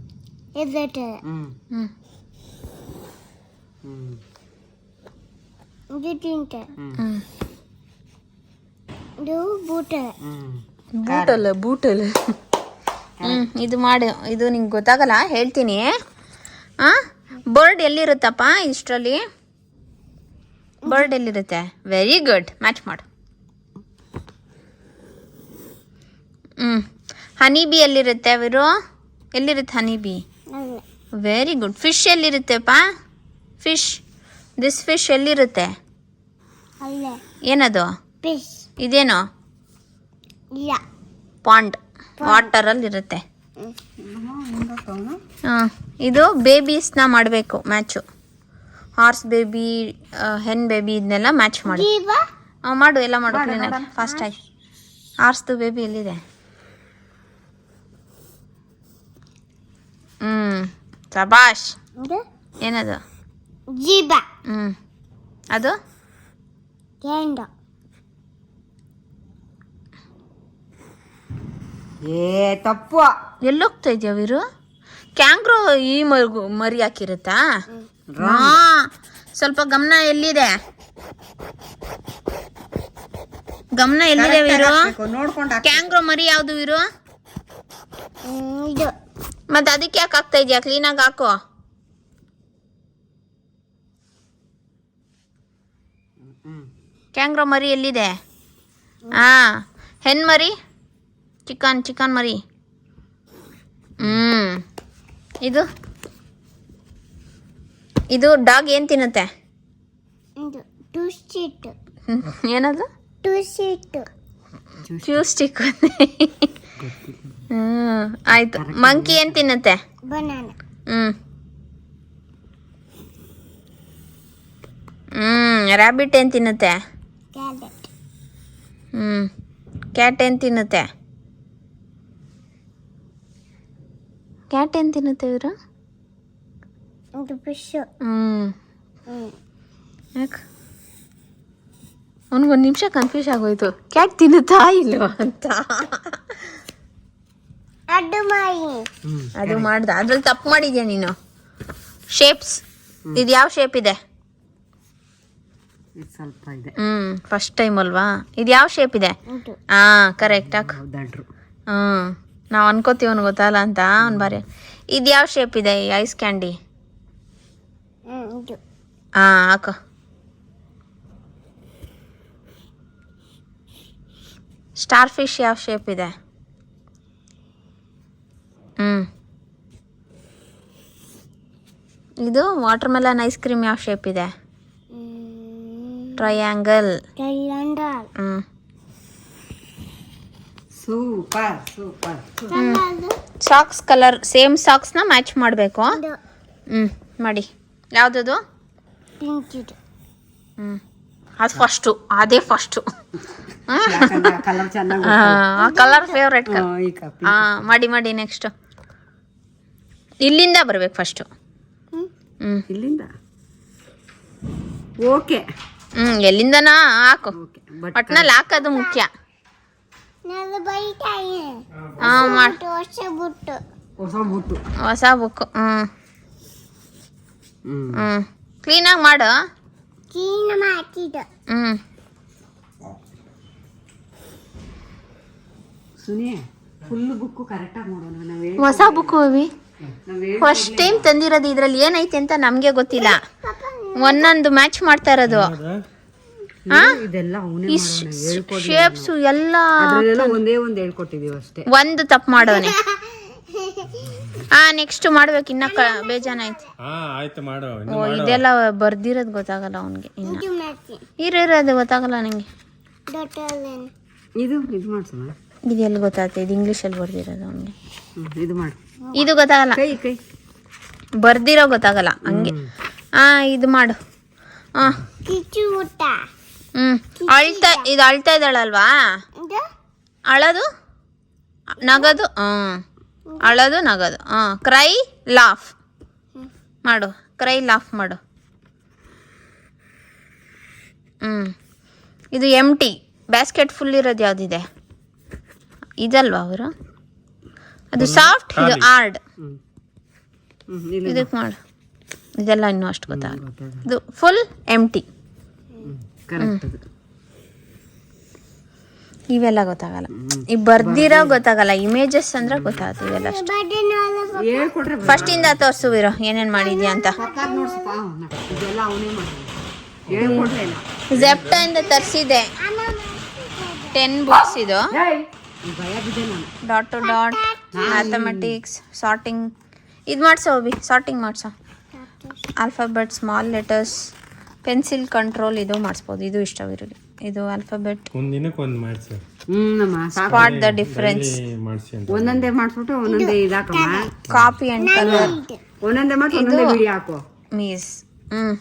ನೋಡಿ ಹ್ಮ್. ಹ್ಮ್. Du ಬೂಟಲ್ ಹ್ಞೂ Du borde. ಬೂಟಲ್ಲ ಬೂಟಲ್ಲ. ಹ್ಞೂ ಇದು ಮಾಡಿ. ಇದು ನಿಂಗೆ ಗೊತ್ತಾಗಲ್ಲ ಹೇಳ್ತೀನಿ. ಹಾಂ ಬರ್ಡ್ ಎಲ್ಲಿರುತ್ತಪ್ಪ ಇಷ್ಟರಲ್ಲಿ? ಬರ್ಡ್ ಎಲ್ಲಿರುತ್ತೆ? ವೆರಿ ಗುಡ್ ಮ್ಯಾಚ್ ಮಾಡು. ಹ್ಞೂ ಹನಿ ಬಿ ಎಲ್ಲಿರುತ್ತೆ ಅವರು ಎಲ್ಲಿರುತ್ತೆ honey bee. Very good fish ಎಲ್ಲಿರುತ್ತೆಪ್ಪ? Fish this fish ಎಲ್ಲಿರುತ್ತೆ. ಏನದು. ಇದೇನು? ಪಾಂಡ್ ವಾಟರಲ್ಲಿ ಇರುತ್ತೆ ಹಾಂ ಇದು ಬೇಬೀಸ್ನ ಮಾಡಬೇಕು match horse baby hen baby ಇದನ್ನೆಲ್ಲ ಮ್ಯಾಚ್ ಮಾಡಿ. ಹಾಂ ಮಾಡು ಎಲ್ಲ ಮಾಡು ಕ್ಲೀನಾಗಿ ಫಾಸ್ಟಾಗಿ ಹಾರ್ಸ್ದು ಬೇಬಿ ಎಲ್ಲಿದೆ? ಸಬಾಷ್. Du. ಏನದು? ಜೀಬ. ಹ್ಮ್. ಅದು. ಏ ತಪ್ಪು. ಎಲ್ಲೋಗ್ತಾ ಇದೆಯಾ ವೀರು? ಕ್ಯಾಂಗ್ರೋ ಈ ಮರಿಗು ಮರಿ ಹಾಕಿರುತ್ತಾ? ಹಾ. ಸ್ವಲ್ಪ ಗಮನ ಎಲ್ಲಿದೆ? ಗಮನ ಎಲ್ಲಿದೆ ವೀರು? ನೋಡ್ಕೊಂಡು ಕ್ಯಾಂಗ್ರೋ ಮರಿ ಯಾವುದು ವೀರು? ಇದು. ಮತ್ತೆ ಅದಕ್ಕೆ ಯಾಕೆ ಆಗ್ತಾ ಇದೆಯಾ? ಕ್ಲೀನಾಗಿ ಹಾಕೋ. ಕ್ಯಾಂಗ್ರೋ ಮರಿ ಎಲ್ಲಿದೆ? ಹಾಂ. ಹೆನ್ ಮರಿ? ಚಿಕನ್ ಚಿಕನ್ ಮರಿ. ಹ್ಮ್. ಇದು? ಇದು ಡಾಗ್ ಏನು ತಿನ್ನುತ್ತೆ? ಇದು ಟೂ ಶೀಟ್ ಹ್ಮ್, ಏನದು? ಟೂ ಶೀಟ್ ಫ್ಯೂಸ್ಟಿಕ್ ಹ್ಮ್ ಆಯ್ತು. ಮಂಕಿ ಏನು ತಿನ್ನತ್ತೆ? ಹ್ಮ್. ಹ್ಮ್ ರ್ಯಾಬಿಟ್ ಏನು ತಿನ್ನತ್ತೆ? ಹ್ಮ್ ಕ್ಯಾಟ್ ಏನು ತಿನ್ನತ್ತೆ? ಕ್ಯಾಟ್ ಏನು ತಿನ್ನುತ್ತೆ ಇವರು? ಹ್ಮ್. ಯಾಕೆ? ಅವ್ನಿಗೊಂದು ನಿಮಿಷ ಕನ್ಫ್ಯೂಸ್ ಆಗೋಯ್ತು. ಕ್ಯಾಟ್ ತಿನ್ನುತ್ತಾ ಇಲ್ವಾ ಅಂತ? ಅದು ಮಾಡ್ದ. ಅದ್ರಲ್ಲಿ ತಪ್ಪು ಮಾಡಿದ್ಯಾ ನೀನು? ಶೇಪ್ಸ್ ಇದು ಯಾವ ಶೇಪ್ ಇದೆ? ಸ್ವಲ್ಪ ಇದೆ. ಹ್ಮ್ ಫಸ್ಟ್ ಟೈಮ್ ಅಲ್ವಾ? ಇದು ಯಾವ ಶೇಪ್ ಇದೆ? ಹಾ ಕರೆಕ್ಟ್ ಹಾಕು. ಹ್ಮ್ ನಾವು ಅನ್ಕೋತೀವಿ ಅವ್ನು ಗೊತ್ತಲ್ಲ ಅಂತ ಅವ್ನು ಬಾರಿ. ಇದು ಯಾವ ಶೇಪ್ ಇದೆ ಈ ಐಸ್ ಕ್ಯಾಂಡಿ ಹಾ ಹಾಕು. ಸ್ಟಾರ್ ಫಿಶ್ ಯಾವ ಶೇಪ್ ಇದೆ? ಇದು ವಾಟರ್ ಮೆಲನ್ ಐಸ್ ಕ್ರೀಮ್ ಯಾವ ಶೇಪ್ ಇದೆ? ಟ್ರಯಾಂಗಲ್ ಟ್ರಯಾಂಗಲ್ ಹ್ಞೂ super super socks colour same ಸಾಕ್ಸ್ನ match ಮಾಡಬೇಕು. ಇದು. ಹ್ಞೂ ಮಾಡಿ. ಯಾವುದದು? ಇದು. ಹ್ಞೂ ಅದು ಫಸ್ಟು ಅದೇ ಫಸ್ಟು ಕಲರ್ ಚೆನ್ನಾಗಿ ಆ ಕಲರ್ ಫೇವ್ರೆಟ್ ಕಲರ್ ಹಾಂ ಮಾಡಿ ಮಾಡಿ ನೆಕ್ಸ್ಟ್ ಇಲ್ಲಿಂದ ಬರ್ಬೇಕು ಫಸ್ಟು ಹ್ಞೂ ಇಲ್ಲಿಂದ? ಓಕೆ ಹ್ಞೂ ಎಲ್ಲಿಂದನಾ? ಹಾಕು. ಓಕೆ ಬಟ್ ಒಟ್ನಲ್ಲಿ ಹಾಕೋದು ಮುಖ್ಯ. ಹಾಂ ಮಾಡಿ ವರ್ಷ ಬಿಟ್ಟು. ಹೊಸ ಬುಟ್ಟು. ಹೊಸ ಬುಕ್ಕು ಹ್ಞೂ ಹ್ಮ್. ಹ್ಞೂ ಕ್ಲೀನಾಗಿ ಮಾಡು. ಹ್ಮ್. ಮಾತಿದ ಹ್ಞೂ ಸುನಿ ಫುಲ್ ಬುಕ್ಕು ಕರೆಕ್ಟಾಗಿ ಮಾಡೋಣ ನಾವೇ ಹೊಸ ಬುಕ್ ಅವಿ ನಾವೇ ಫಸ್ಟ್ ಟೈಮ್ ತಂದಿರೋದು ಇದ್ರಲ್ಲಿ ಏನೈತೆ ಅಂತ ನಮಗೆ ಗೊತ್ತಿಲ್ಲ. ಒಂದೊಂದು ಮ್ಯಾಚ್ ಮಾಡ್ತಾ ಇರೋದು. ಇದೆಲ್ಲ ಅವನೇ ಈ ಶೇಪ್ಸು ಎಲ್ಲ ಒಂದೇ ಒಂದು ಹೇಳ್ಕೊಟ್ಟಿದೀವಿ ಅಷ್ಟೇ. ಒಂದು ತಪ್ಪು ಮಾಡೋನೆ. ಹಾ ನೆಕ್ಸ್ಟ್ ಮಾಡ್ಬೇಕು. ಇನ್ನ ಆಯ್ತು ಮಾಡು ಓ ಇದೆಲ್ಲ ಬರ್ದಿರೋದು ಗೊತ್ತಾಗಲ್ಲ ಅವನಿಗೆ ಇನ್ನ. ಇರೋದು ಗೊತ್ತಾಗಲ್ಲ ನಂಗೆ. ಇದು ಇದು ಮಾಡ್ಸೋಣ. ಇದೆಲ್ಲ ಗೊತ್ತಾಗ್ತದೆ ಇದು. ಇಂಗ್ಲೀಷಲ್ಲಿ ಬರ್ದಿರೋದು ಅವನಿಗೆ. ಇದು ಮಾಡು. ಇದು ಗೊತ್ತಾಗಲ್ಲ. ಕೈ ಕೈ. ಬರ್ದಿರೋ ಗೊತ್ತಾಗಲ್ಲ ಹಂಗೆ. ಆ ಇದು ಮಾಡು. ಆ. ಹ್ಮ್. ಅಳ್ತಾ ಇದು ಅಳ್ತಾ ಇದ್ದಾಳಲ್ವಾ? ಅಳದು? ನಗದು? ಹ್ಮ್ ಅಳದು ನಗದು. ಹಾಂ ಕ್ರೈ ಲಾಫ್ ಮಾಡು. ಕ್ರೈ ಲಾಫ್ ಮಾಡು. ಹ್ಞೂ ಇದು ಎಂ ಟಿ ಬ್ಯಾಸ್ಕೆಟ್ ಫುಲ್ ಇರೋದು ಯಾವುದಿದೆ? ಇದಲ್ವಾ ಅವರು? ಅದು ಸಾಫ್ಟ್ ಇದು ಇಲ್ಲಿ ಇದಕ್ಕೆ ಮಾಡು. ಇದೆಲ್ಲ ಇನ್ನೂ ಅಷ್ಟು ಗೊತ್ತಾಗಲ್ಲ. ಇದು ಫುಲ್ ಎಂ ಟಿ ಅದು. ಇವೆಲ್ಲ ಗೊತ್ತಾಗಲ್ಲ. ಈ ಬರ್ದಿರೋ ಗೊತ್ತಾಗಲ್ಲ. ಇಮೇಜಸ್ ಅಂದ್ರೆ ಗೊತ್ತಾಗುತ್ತೆ ಇವೆಲ್ಲ ಅಷ್ಟು. ಇಂದ ತೋರಿಸುವಿರೋ ಏನೇನು ಮಾಡಿದ್ಯಾ ಅಂತ. ಜೆಪ್ಟ ಇಂದ ತರಿಸಿದೆ ಟೆನ್ ಬುಕ್ಸ್ ಇದು. Dot to dot mathematics sorting ಇದು ಮಾಡ್ಸೋ Abhi sorting ಮಾಡ್ಸೋ. Alphabet small letters pencil control ಇದು ಮಾಡಿಸ್ಬೋದು. ಇದು ಇಷ್ಟವಿರಲಿ ಇದು ಆಲ್ಫಾಬೆಟ್ ಒಂದ್ ದಿನಕ್ಕೆ ಒಂದ್ ಮಾಡ್ಸಿ. ಹ್ಮ್ ನಮ್ಮ ಸಾಕು. ಸ್ಪಾಟ್ ದ ಡಿಫ್ರೆನ್ಸ್ ಒಂದೊಂದೇ ಮಾಡಿಸ್ಬಿಟ್ಟು ಒಂದೊಂದೇ ಇದಾಕಮ್ಮ ಕಾಪಿ ಅಂಡ್ ಕಲರ್ ಒಂದೊಂದೇ ಮಾಡಿ ಒಂದೊಂದೇ ವಿಡಿಯೋ ಹಾಕು. ಮೀಸ್ ಹ್ಞೂ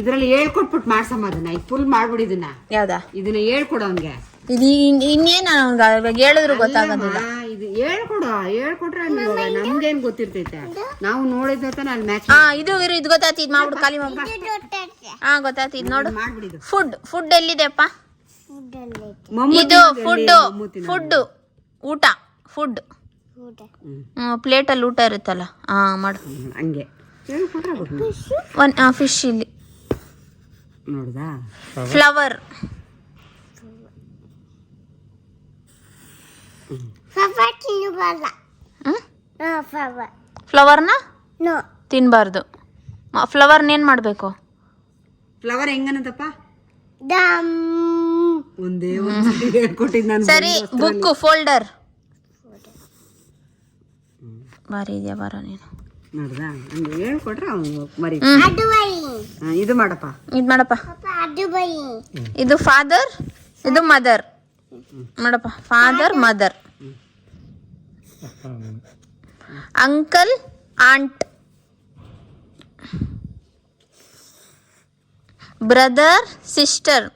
ಇದ್ರಲ್ಲಿ ಹೇಳ್ಕೊಟ್ಬಿಟ್ಟು ಮಾಡ್ಸಮ್ಮ ಅದನ್ನ. ಈಗ ಫುಲ್ ಮಾಡ್ಬಿಡಿ ಇದನ್ನ. ಯಾವ್ದಾ? ಇದನ್ನ ಹೇಳ್ಕೊಡು ಅವ್ನ್ಗೆ. ಇದು ಇನ್ನೇನು ಇವಾಗ ಹೇಳಿದ್ರು ಗೊತ್ತಾಗೋದಿಲ್ಲ. ಇದು ಹೇಳ್ಕೊಡು ಹೇಳ್ಕೊಟ್ರೆ ಅಲ್ಲಿ ನಮ್ಗೇನ್ ಗೊತ್ತಿರ್ತೈತೆ? ನಾವು ನೋಡಿದ್ರೆ ತಾನೆ ಅಲ್ಲಿ ಮ್ಯಾಚ್ ಹಾ ಇದು ಇರು ಇದು ಗೊತ್ತಾಯ್ತು ಇದು ಮಾಡ್ಬಿಡು ಖಾಲಿ ಮಾಡ್ಬಿಡು. ಹಾ ಗೊತ್ತಾಯ್ತು ಇದು ನೋಡು. ಮಾಡ್ಬಿಡಿದು. ಫುಡ್ ಫುಡ್ ಎಲ್ಲಿದೆಪ್ಪ ಇದು ಫುಡ್ ಫುಡ್ ಊಟ ಫುಡ್ ಊಟ. ಹ್ಞೂ ಪ್ಲೇಟಲ್ಲಿ ಊಟ ಇರುತ್ತಲ್ಲ ಹಾ ಮಾಡು. ಹಂಗೆ. ಒನ್ ಫಿಶ್ ಇಲ್ಲಿ. ನೋಡ್ದಾ? ಫ್ಲವರ್ ಫವ ತಿನ್ನಬಲ್ಲ ಹ್ಮ್ ನೋ ಫವ ಫ್ಲವರ್ನ ನೋ ತಿನ್ನಬಾರ್ದು ಫ್ಲವರ್ನೇನು ಮಾಡಬೇಕು? ಫ್ಲವರ್ ಹೆಂಗನದಪ್ಪ? ಒಂದೇ ಒಂದು ಹೇಳ್ಕೊಟ್ಟಿದ್ ನಾನು ಸರಿ ಬುಕ್ ಫೋಲ್ಡರ್ ಬಾರಿ ಇದೆಯಾ ಬಾರ ನೀನು. ನೋಡ್ದಾ? ಹಂಗೆ ಹೇಳ್ಕೊಟ್ರೆ ಅವ್ನು ಮರಿ. ಇದು ಮಾಡಪ್ಪ. ಇದು ಮಾಡಪ್ಪ. ಇದು ಫಾದರ್ ಇದು ಮದರ್ ಮಾಡಪ್ಪ father mother uncle aunt brother sister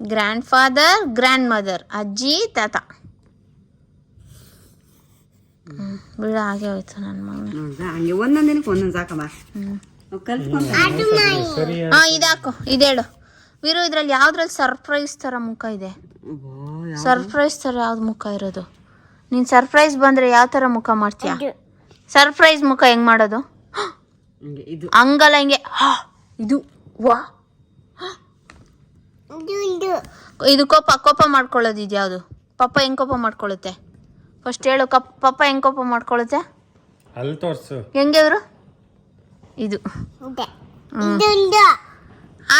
grandfather grandmother ಅಜ್ಜಿ ತಾತ ಹ್ಮ್, ಬಿಡ ಹಾಗೆ ಹೋಯ್ತು ನನ್ನ ಮಗನ ನೋಡ್ದಾ ಹಂಗೆ ಒಂದೊಂದ್ ದಿನಕ್ಕೆ ಒಂದೊಂದು ಸಾಕಮ್ಮ ನಾವು ಕಲ್ತ್ಕೊಂತ ಹಾ ಇದಾಕು ಇದೇಳು ವೀರು ಇದ್ರಲ್ಲಿ ಯಾವ್ದ್ರಲ್ಲಿ ಸರ್ಪ್ರೈಸ್ ತರ ಮುಖ ಇದೆ? ಸರ್ಪ್ರೈಸ್ ತರ ಯಾವ್ದು ಮುಖ ಇರೋದು? ನೀನ್ ಸರ್ಪ್ರೈಸ್ ಬಂದ್ರೆ ಯಾವ ತರ ಮುಖ ಮಾಡ್ತೀಯ? ಸರ್ಪ್ರೈಸ್ ಮುಖ ಹೆಂಗ್ ಮಾಡೋದು? ಹಂಗಲ್ಲ ಹಿಂಗೆ? ಇದು ವಾ. ಇದು ಕೋಪ ಕೋಪ ಮಾಡ್ಕೊಳ್ಳೋದು ಇದು ಯಾವುದು? ಪಪ್ಪ ಹೆಂಗ್ ಕೋಪ ಮಾಡ್ಕೊಳ್ಳುತ್ತೆ? ಫಸ್ಟ್ ಹೇಳು ಕಪ್ ಪಪ್ಪ ಹೆಂಗ್ ಕೋಪ ಮಾಡ್ಕೊಳ್ಳುತ್ತೆ? ಅಲ್ಲಿ ತೋರ್ಸು. ಹೆಂಗೆ ಅವರು ಇದು. ಇದೆ. ಇದು ಇದು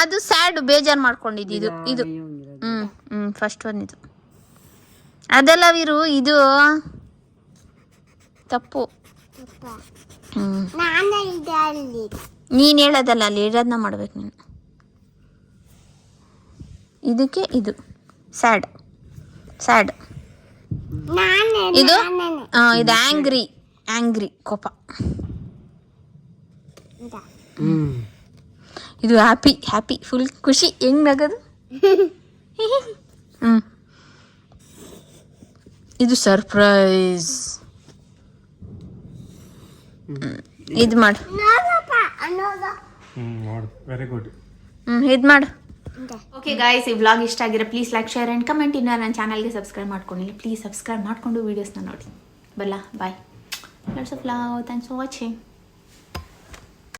ಅದು ಸ್ಯಾಡ್ ಬೇಜಾರು ಮಾಡ್ಕೊಂಡಿದ್ದು ಇದು ಇದು. ಹ್ಞೂ ಹ್ಞೂ ಫಸ್ಟ್ ಒನ್ ಇದು. ಅದೆಲ್ಲ ವೀರು ಇದು ತಪ್ಪು. ನೀನ್ ನಾನು ಇದೆ ನೀನು ಹೇಳೋದಲ್ಲ ಅಲ್ಲಿ ಇರೋದನ್ನ ಮಾಡ್ಬೇಕು ನೀನು. ಇದಕ್ಕೆ ಇದು. ಸ್ಯಾಡ್. ಸ್ಯಾಡ್. ನಾನು ಇದು? ಇದು ಆ್ಯಂಗ್ರಿ ಆ್ಯಂಗ್ರಿ ಕೋಪ. ಇದು ಹ್ಯಾಪಿ ಹ್ಯಾಪಿ ಫುಲ್ ಖುಷಿ ಹೆಂಗ್ ನಗದು ಹ್ಞೂ ಇದು ಸರ್ಪ್ರೈಸ್ ಇದು ಮಾಡು ಹ್ಞೂ ನೋಡು ವೆರಿ ಗುಡ್ ಹ್ಞೂ ಇದು ಮಾಡು ಓಕೆ ಗಾಯ್ಸ್ ಈ ವ್ಲಾಗ್ ಇಷ್ಟ ಆಗಿರೋ please like share and comment ಇನ್ನು ನನ್ನ ಚಾನಲ್ಗೆ ಸಬ್ಸ್ಕ್ರೈಬ್ ಮಾಡ್ಕೊಂಡಿಲ್ಲ ಪ್ಲೀಸ್ ಸಬ್ಸ್ಕ್ರೈಬ್ ಮಾಡಿಕೊಂಡು ವೀಡಿಯೋಸ್ನ ನೋಡಿ. ಬಲ್ಲ bye lots of love thanks for watching